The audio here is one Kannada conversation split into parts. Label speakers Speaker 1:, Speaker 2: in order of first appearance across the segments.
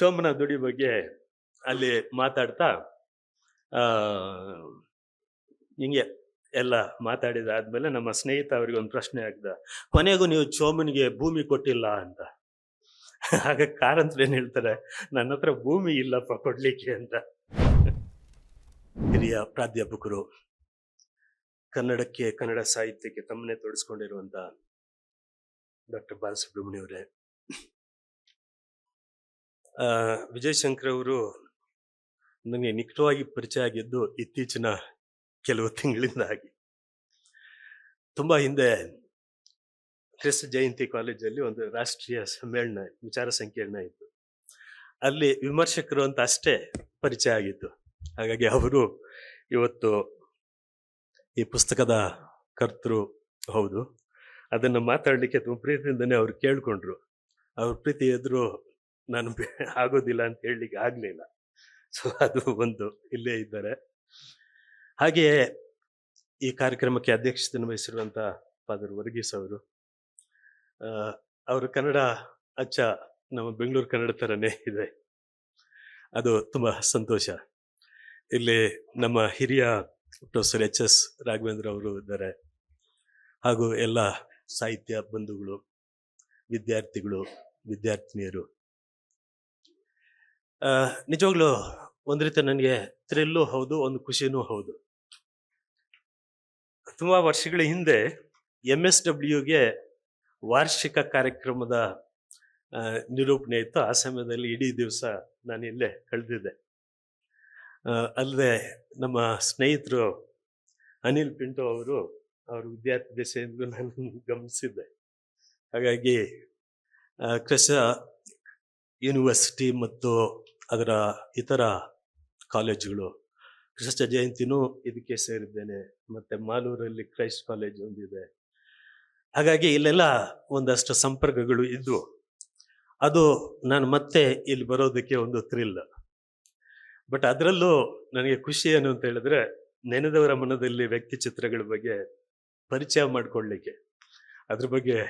Speaker 1: ಚೋಮನ ದುಡಿ ಬಗ್ಗೆ ಅಲ್ಲಿ ಮಾತಾಡ್ತಾ ಹಿಂಗೆ ಎಲ್ಲ ಮಾತಾಡಿದಾದ್ಮೇಲೆ ನಮ್ಮ ಸ್ನೇಹಿತ ಅವರಿಗೆ ಒಂದು ಪ್ರಶ್ನೆ ಆಗ್ದ ಕೊನೆಗೂ ನೀವು ಚೋಮನಿಗೆ ಭೂಮಿ ಕೊಟ್ಟಿಲ್ಲ ಅಂತ? ಆಗ ಕಾರಂತ್ರ ಏನ್ ಹೇಳ್ತಾರೆ, ನನ್ನ ಹತ್ರ ಭೂಮಿ ಇಲ್ಲಪ್ಪ ಕೊಡ್ಲಿಕ್ಕೆ ಅಂತ. ಹಿರಿಯ ಪ್ರಾಧ್ಯಾಪಕರು, ಕನ್ನಡಕ್ಕೆ, ಕನ್ನಡ ಸಾಹಿತ್ಯಕ್ಕೆ ತಮ್ಮನ್ನೇ ತೊಡಸ್ಕೊಂಡಿರುವಂತ ಡಾಕ್ಟರ್ ಬಾಲಸುಬ್ರಹ್ಮಣ್ಯ ಅವರೇ ಆ, ವಿಜಯ್ ಶಂಕರ್ ಅವರು ನನಗೆ ನಿಕಟವಾಗಿ ಪರಿಚಯ ಆಗಿದ್ದು ಇತ್ತೀಚಿನ ಕೆಲವು ತಿಂಗಳಿಂದ ಆಗಿ ತುಂಬ ಹಿಂದೆ ಕ್ರಿಸ್ತ ಜಯಂತಿ ಕಾಲೇಜಲ್ಲಿ ಒಂದು ರಾಷ್ಟ್ರೀಯ ಸಮ್ಮೇಳನ ವಿಚಾರ ಸಂಕಿರಣ ಇತ್ತು. ಅಲ್ಲಿ ವಿಮರ್ಶಕರು ಅಂತ ಅಷ್ಟೇ ಪರಿಚಯ ಆಗಿತ್ತು. ಹಾಗಾಗಿ ಅವರು ಇವತ್ತು ಈ ಪುಸ್ತಕದ ಕರ್ತರು ಹೌದು. ಅದನ್ನು ಮಾತಾಡಲಿಕ್ಕೆ ತುಂಬ ಪ್ರೀತಿಯಿಂದನೇ ಅವರು ಕೇಳಿಕೊಂಡ್ರು. ಅವ್ರ ಪ್ರೀತಿ ಎದುರು ನಾನು ಆಗೋದಿಲ್ಲ ಅಂತ ಹೇಳಲಿಕ್ಕೆ ಆಗಲಿಲ್ಲ. ಸೊ ಅದು ಒಂದು ಇಲ್ಲೇ ಇದ್ದಾರೆ. ಹಾಗೆಯೇ ಈ ಕಾರ್ಯಕ್ರಮಕ್ಕೆ ಅಧ್ಯಕ್ಷತೆಯನ್ನು ವಹಿಸಿರುವಂಥ ಫಾದರ್ ವರ್ಗೀಸ್ ಅವರು ಅವರು ಕನ್ನಡ ಅಚ್ಚ ನಮ್ಮ ಬೆಂಗಳೂರು ಕನ್ನಡ ಥರನೇ ಇದೆ. ಅದು ತುಂಬ ಸಂತೋಷ. ಇಲ್ಲಿ ನಮ್ಮ ಹಿರಿಯ ಪ್ರೊಫೆಸರ್ ಎಚ್ ಎಸ್ ರಾಘವೇಂದ್ರ ಅವರು ಇದ್ದಾರೆ. ಹಾಗೂ ಎಲ್ಲ ಸಾಹಿತ್ಯ ಬಂಧುಗಳು, ವಿದ್ಯಾರ್ಥಿಗಳು, ವಿದ್ಯಾರ್ಥಿನಿಯರು. ನಿಜವಾಗ್ಲೂ ಒಂದು ರೀತಿ ನನಗೆ ಥ್ರಿಲ್ಲೂ ಹೌದು, ಒಂದು ಖುಷಿನೂ ಹೌದು. ತುಂಬಾ ವರ್ಷಗಳ ಹಿಂದೆ ಎಂ ಎಸ್ ಡಬ್ಲ್ಯೂಗೆ ವಾರ್ಷಿಕ ಕಾರ್ಯಕ್ರಮದ ನಿರೂಪಣೆ ಇತ್ತು. ಆ ಸಮಯದಲ್ಲಿ ಇಡೀ ದಿವಸ ನಾನು ಇಲ್ಲೇ ಕಳೆದಿದ್ದೆ. ಅಲ್ಲದೆ ನಮ್ಮ ಸ್ನೇಹಿತರು ಅನಿಲ್ ಪಿಂಟೋ ಅವರು ಅವರು ವಿದ್ಯಾರ್ಥಿ ದೇಶದಿಂದ ನಾನು ಗಮನಿಸಿದ್ದೆ. ಹಾಗಾಗಿ ಕೃಷ ಯೂನಿವರ್ಸಿಟಿ ಮತ್ತು ಅದರ ಇತರ ಕಾಲೇಜುಗಳು. ಕೃಷ್ಣ ಜಯಂತಿನೂ ಇದಕ್ಕೆ ಸೇರಿದ್ದೇನೆ. ಮತ್ತೆ ಮಾಲೂರಲ್ಲಿ ಕ್ರೈಸ್ಟ್ ಕಾಲೇಜ್ ಒಂದಿದೆ. ಹಾಗಾಗಿ ಇಲ್ಲೆಲ್ಲ ಒಂದಷ್ಟು ಸಂಪರ್ಕಗಳು ಇದ್ವು. ಅದು ನಾನು ಮತ್ತೆ ಇಲ್ಲಿ ಬರೋದಕ್ಕೆ ಒಂದು ಥ್ರಿಲ್ ಬಟ್ ಅದರಲ್ಲೂ ನನಗೆ ಖುಷಿ ಏನು ಅಂತ ಹೇಳಿದ್ರೆ, ನೆನೆದವರ ಮನದಲ್ಲಿ ವ್ಯಕ್ತಿ ಚಿತ್ರಗಳ ಬಗ್ಗೆ ಪರಿಚಯ ಮಾಡಿಕೊಳ್ಳಿಕ್ಕೆ. ಅದ್ರ ಬಗ್ಗೆ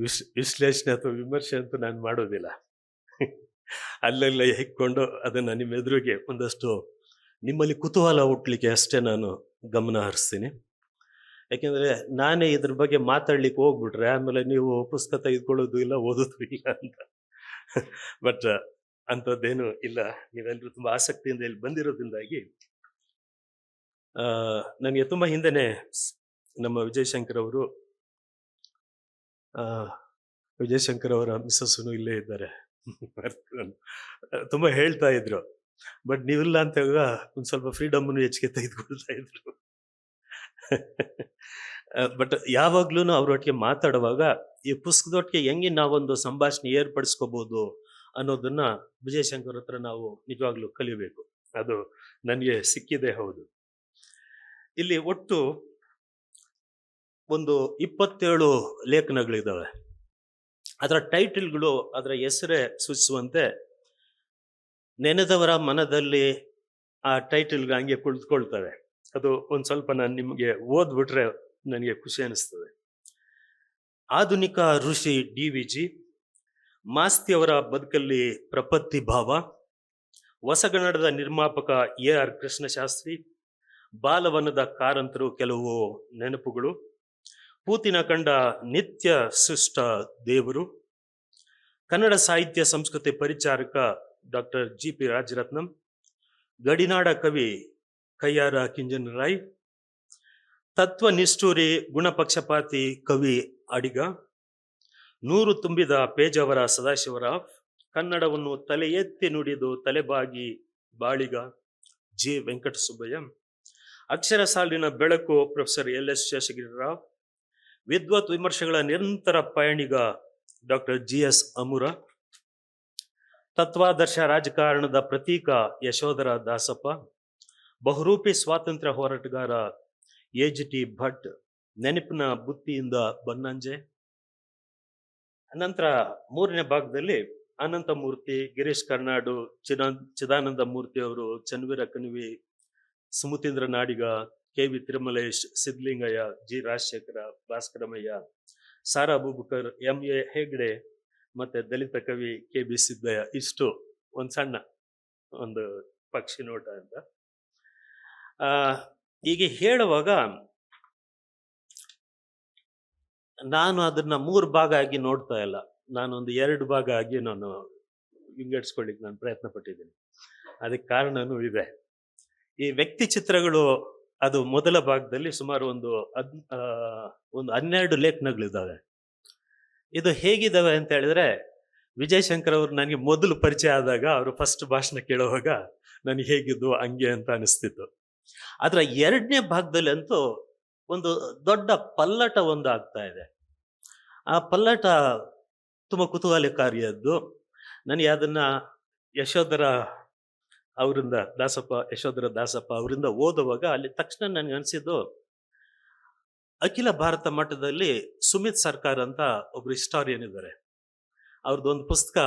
Speaker 1: ವಿಶ್, ವಿಶ್ಲೇಷಣೆ ಅಥವಾ ವಿಮರ್ಶೆ ಅಂತೂ ನಾನು ಮಾಡೋದಿಲ್ಲ. ಅಲ್ಲೆಲ್ಲ ಹಿಕ್ಕೊಂಡು ಅದನ್ನ ನಿಮ್ಮ ಎದುರಿಗೆ ಒಂದಷ್ಟು ನಿಮ್ಮಲ್ಲಿ ಕುತೂಹಲ ಹುಟ್ಟಲಿಕ್ಕೆ ಅಷ್ಟೇ ನಾನು ಗಮನ ಹರಿಸ್ತೀನಿ. ಯಾಕೆಂದರೆ ನಾನೇ ಇದ್ರ ಬಗ್ಗೆ ಮಾತಾಡ್ಲಿಕ್ಕೆ ಹೋಗ್ಬಿಟ್ರೆ ಆಮೇಲೆ ನೀವು ಪುಸ್ತಕ ತೆಗೆದುಕೊಳ್ಳೋದು ಇಲ್ಲ, ಓದೋದು ಇಲ್ಲ ಅಂತ. ಬಟ್ ಅಂಥದ್ದೇನು ಇಲ್ಲ. ನೀವೆಲ್ಲರೂ ತುಂಬಾ ಆಸಕ್ತಿಯಿಂದ ಇಲ್ಲಿ ಬಂದಿರೋದ್ರಿಂದಾಗಿ ನನಗೆ ತುಂಬಾ ಹಿಂದೆನೆ ನಮ್ಮ ವಿಜಯಶಂಕರ್ ಅವರು ವಿಜಯಶಂಕರ್ ಅವರ ಮಿಸಸ್ಸು ಇಲ್ಲೇ ಇದ್ದಾರೆ. ತುಂಬಾ ಹೇಳ್ತಾ ಇದ್ರು. ಬಟ್ ನೀವಿಲ್ಲ ಅಂತ ಹೇಳುವಾಗ ಒಂದು ಸ್ವಲ್ಪ ಫ್ರೀಡಮ್ ಹೆಚ್ಚಿಗೆ ತೆಗೆದುಕೊಳ್ತಾ ಇದ್ರು. ಬಟ್ ಯಾವಾಗ್ಲೂ ಅವರೊಟ್ಟಿಗೆ ಮಾತಾಡುವಾಗ ಈ ಪುಸ್ತಕದೊಟ್ಟಿಗೆ ಹೆಂಗೆ ನಾವೊಂದು ಸಂಭಾಷಣೆ ಏರ್ಪಡಿಸ್ಕೋಬಹುದು ಅನ್ನೋದನ್ನ ವಿಜಯಶಂಕರ್ ಹತ್ರ ನಾವು ನಿಜವಾಗ್ಲೂ ಕಲಿಬೇಕು. ಅದು ನನಗೆ ಸಿಕ್ಕಿದೆ ಹೌದು. ಇಲ್ಲಿ ಒಟ್ಟು ಒಂದು ಇಪ್ಪತ್ತೇಳು ಲೇಖನಗಳಿದಾವೆ. ಅದರ ಟೈಟಲ್ಗಳು ಅದರ ಹೆಸರೇ ಸೂಚಿಸುವಂತೆ ನೆನೆದವರ ಮನದಲ್ಲಿ ಆ ಟೈಟಲ್ಗಳು ಹಂಗೆ ಕುಳಿತುಕೊಳ್ತವೆ. ಅದು ಒಂದು ಸ್ವಲ್ಪ ನಾನು ನಿಮಗೆ ಓದ್ಬಿಟ್ರೆ ನನಗೆ ಖುಷಿ ಅನಿಸ್ತದೆ. ಆಧುನಿಕ ಋಷಿ ಡಿ ವಿ ಜಿ ಮಾಸ್ತಿಯವರ ಬದುಕಲ್ಲಿ ಪ್ರಪತ್ತಿ ಭಾವ, ಹೊಸಗನ್ನಡದ ನಿರ್ಮಾಪಕ ಎ ಆರ್ ಕೃಷ್ಣಶಾಸ್ತ್ರಿ, ಬಾಲವನದ ಕಾರಂತರು ಕೆಲವು ನೆನಪುಗಳು. ಪೂತಿನ ಕಂಡ ನಿತ್ಯ ಸೃಷ್ಟ ದೇವರು. ಕನ್ನಡ ಸಾಹಿತ್ಯ ಸಂಸ್ಕೃತಿ ಪರಿಚಾರಕ ಡಾಕ್ಟರ್ ಜಿ ಪಿ ರಾಜರತ್ನಂ, ಗಡಿನಾಡ ಕವಿ ಕಯ್ಯಾರ ಕಿಂಜನರಾಯ್ ತತ್ವ ನಿಷ್ಠೂರಿ ಗುಣಪಕ್ಷಪಾತಿ ಕವಿ ಅಡಿಗ, ನೂರು ತುಂಬಿದ ಪೇಜಾವರ ಸದಾಶಿವರಾವ್, ಕನ್ನಡವನ್ನು ತಲೆ ಎತ್ತಿ ನುಡಿದು ತಲೆಬಾಗಿ ಬಾಳಿಗ ಜಿ. ವೆಂಕಟಸುಬ್ಬಯ್ಯ, ಅಕ್ಷರ ಸಾಲಿನ ಬೆಳಕು ಪ್ರೊಫೆಸರ್ ಎಲ್. ಎಸ್. ಶೇಷಗಿರಿರಾವ್ ವಿದ್ವತ್ ವಿಮರ್ಶೆಗಳ ನಿರಂತರ ಪಯಣಿಗ ಡಾಕ್ಟರ್ ಜಿ ಎಸ್ ಅಮುರ. ತತ್ವಾದರ್ಶ ರಾಜಕಾರಣದ ಪ್ರತೀಕ ಯಶೋಧರ ದಾಸಪ್ಪ. ಬಹುರೂಪಿ ಸ್ವಾತಂತ್ರ್ಯ ಹೋರಾಟಗಾರ ಎ ಜಿ ಟಿ ಭಟ್. ನೆನಪಿನ ಬುತ್ತಿಯಿಂದ ಬನ್ನಂಜೆ. ನಂತರ ಮೂರನೇ ಭಾಗದಲ್ಲಿ ಅನಂತಮೂರ್ತಿ, ಗಿರೀಶ್ ಕರ್ನಾಡು ಚಿದಾ ಚಿದಾನಂದ ಮೂರ್ತಿ ಅವರು Chanveera Kanivi, Sumatheendra Nadiga K V Tirumalesh Siddalingaiah G. Rajashekhara, Bhaskaramayya, Sara Aboobacker, M. A. Hegde ಮತ್ತೆ ದಲಿತ ಕವಿ ಕೆ. ಬಿ. ಸಿದ್ದಯ್ಯ. ಇಷ್ಟು ಒಂದು ಸಣ್ಣ ಒಂದು ಪಕ್ಷಿ ನೋಟ ಅಂತ. ಈಗ ಹೀಗೆ ಹೇಳುವಾಗ ನಾನು ಅದನ್ನ ಮೂರು ಭಾಗ ಆಗಿ ನೋಡ್ತಾ ಇಲ್ಲ. ನಾನೊಂದು ಎರಡು ಭಾಗ ಆಗಿ ನಾನು ವಿಂಗಡಿಸ್ಕೊಳ್ಳಿಕ್ಕೆ ನಾನು ಪ್ರಯತ್ನ ಪಟ್ಟಿದ್ದೀನಿ ಅದಕ್ಕೆ ಕಾರಣನೂ ಇದೆ. ಈ ವ್ಯಕ್ತಿ ಚಿತ್ರಗಳು ಅದು ಮೊದಲ ಭಾಗದಲ್ಲಿ ಸುಮಾರು ಒಂದು ಹದ್ ಒಂದು ಹನ್ನೆರಡು ಲೇಖನಗಳಿದ್ದಾವೆ. ಇದು ಹೇಗಿದ್ದಾವೆ ಅಂತ ಹೇಳಿದ್ರೆ ವಿಜಯ್ ಶಂಕರ್ ಅವರು ನನಗೆ ಮೊದಲು ಪರಿಚಯ ಆದಾಗ ಅವರು ಫಸ್ಟ್ ಭಾಷಣ ಕೇಳುವಾಗ ನನಗೆ ಹೇಗಿದ್ದು ಹಂಗೆ ಅಂತ ಅನಿಸ್ತಿತ್ತು. ಅದರ ಎರಡನೇ ಭಾಗದಲ್ಲಿ ಅಂತೂ ಒಂದು ದೊಡ್ಡ ಪಲ್ಲಟ ಒಂದು ಆಗ್ತಾ ಇದೆ. ಆ ಪಲ್ಲಟ ತುಂಬ ಕುತೂಹಲಕಾರಿಯದ್ದು. ನನಗೆ ಅದನ್ನು ಯಶೋಧರ ಅವರಿಂದ ದಾಸಪ್ಪ, ಯಶೋಧರ ದಾಸಪ್ಪ ಅವರಿಂದ ಓದುವಾಗ ಅಲ್ಲಿ ತಕ್ಷಣ ನನಗೆ ಅನಿಸಿದ್ದು, ಅಖಿಲ ಭಾರತ ಮಟ್ಟದಲ್ಲಿ ಸುಮಿತ್ ಸರ್ಕಾರ್ ಅಂತ ಒಬ್ರು ಹಿಸ್ಟಾರಿಯನ್ ಇದ್ದಾರೆ. ಅವ್ರದ್ದು ಒಂದು ಪುಸ್ತಕ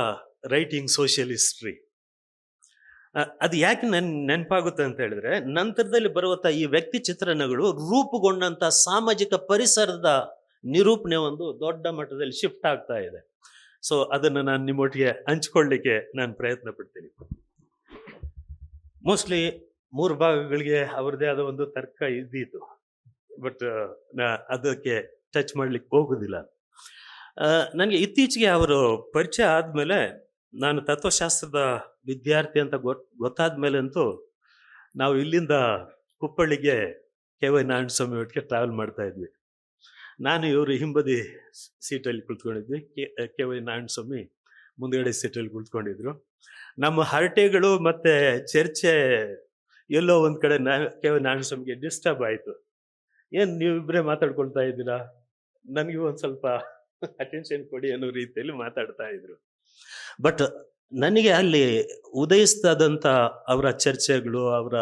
Speaker 1: ರೈಟಿಂಗ್ ಸೋಷಿಯಲ್ ಹಿಸ್ಟ್ರಿ ಅದು ಯಾಕೆ ನನ್, ನೆನಪಾಗುತ್ತೆ ಅಂತ ಹೇಳಿದ್ರೆ, ನಂತರದಲ್ಲಿ ಬರುವಂಥ ಈ ವ್ಯಕ್ತಿ ಚಿತ್ರಣಗಳು ರೂಪುಗೊಂಡಂಥ ಸಾಮಾಜಿಕ ಪರಿಸರದ ನಿರೂಪಣೆ ಒಂದು ದೊಡ್ಡ ಮಟ್ಟದಲ್ಲಿ ಶಿಫ್ಟ್ ಆಗ್ತಾ ಇದೆ. ಸೊ ಅದನ್ನು ನಾನು ನಿಮ್ಮೊಟ್ಟಿಗೆ ಹಂಚ್ಕೊಳ್ಳಿಕ್ಕೆ ನಾನು ಪ್ರಯತ್ನ ಪಡ್ತೀನಿ. ಮೋಸ್ಟ್ಲಿ ಮೂರು ಭಾಗಗಳಿಗೆ ಅವ್ರದ್ದೇ ಆದ ಒಂದು ತರ್ಕ ಇದ್ದಿತ್ತು ಬಟ್ ಅದಕ್ಕೆ ಟಚ್ ಮಾಡ್ಲಿಕ್ಕೆ ಹೋಗುದಿಲ್ಲ. ನನಗೆ ಇತ್ತೀಚೆಗೆ ಅವರು ಪರಿಚಯ ಆದಮೇಲೆ ನಾನು ತತ್ವಶಾಸ್ತ್ರದ ವಿದ್ಯಾರ್ಥಿ ಅಂತ ಗೊತ್ ಗೊತ್ತಾದ್ಮೇಲೆ ಅಂತೂ ನಾವು ಇಲ್ಲಿಂದ ಕುಪ್ಪಳ್ಳಿಗೆ ಕೆ ವೈ ನಾರಾಯಣಸ್ವಾಮಿ ಒಟ್ಟಿಗೆ ಟ್ರಾವೆಲ್ ಮಾಡ್ತಾ ಇದ್ವಿ. ನಾನು ಇವರು ಹಿಂಬದಿ ಸೀಟಲ್ಲಿ ಕುಳಿತುಕೊಂಡಿದ್ವಿ. ಕೆ ಕೆ ವೈ ನಾರಾಯಣಸ್ವಾಮಿ ಮುಂದ್ಗಡೆ ಸೀಟಲ್ಲಿ ಕುಳಿತುಕೊಂಡಿದ್ರು. ನಮ್ಮ ಹರಟೆಗಳು ಮತ್ತೆ ಚರ್ಚೆ ಎಲ್ಲೋ ಒಂದ್ ಕಡೆ ನಾನು ನಾರಾಯಣಸ್ವಾಮಿಗೆ ಡಿಸ್ಟರ್ಬ್ ಆಯ್ತು. ಏನ್ ನೀವಿಬ್ಬರೇ ಮಾತಾಡ್ಕೊಳ್ತಾ ಇದ್ದೀರಾ? ನನಗೆ ಒಂದ್ ಸ್ವಲ್ಪ ಅಟೆನ್ಷನ್ ಕೊಡಿ ಅನ್ನೋ ರೀತಿಯಲ್ಲಿ ಮಾತಾಡ್ತಾ ಇದ್ರು. ಬಟ್ ನನಗೆ ಅಲ್ಲಿ ಉದಯಿಸ್ತಾದಂಥ ಅವರ ಚರ್ಚೆಗಳು, ಅವರ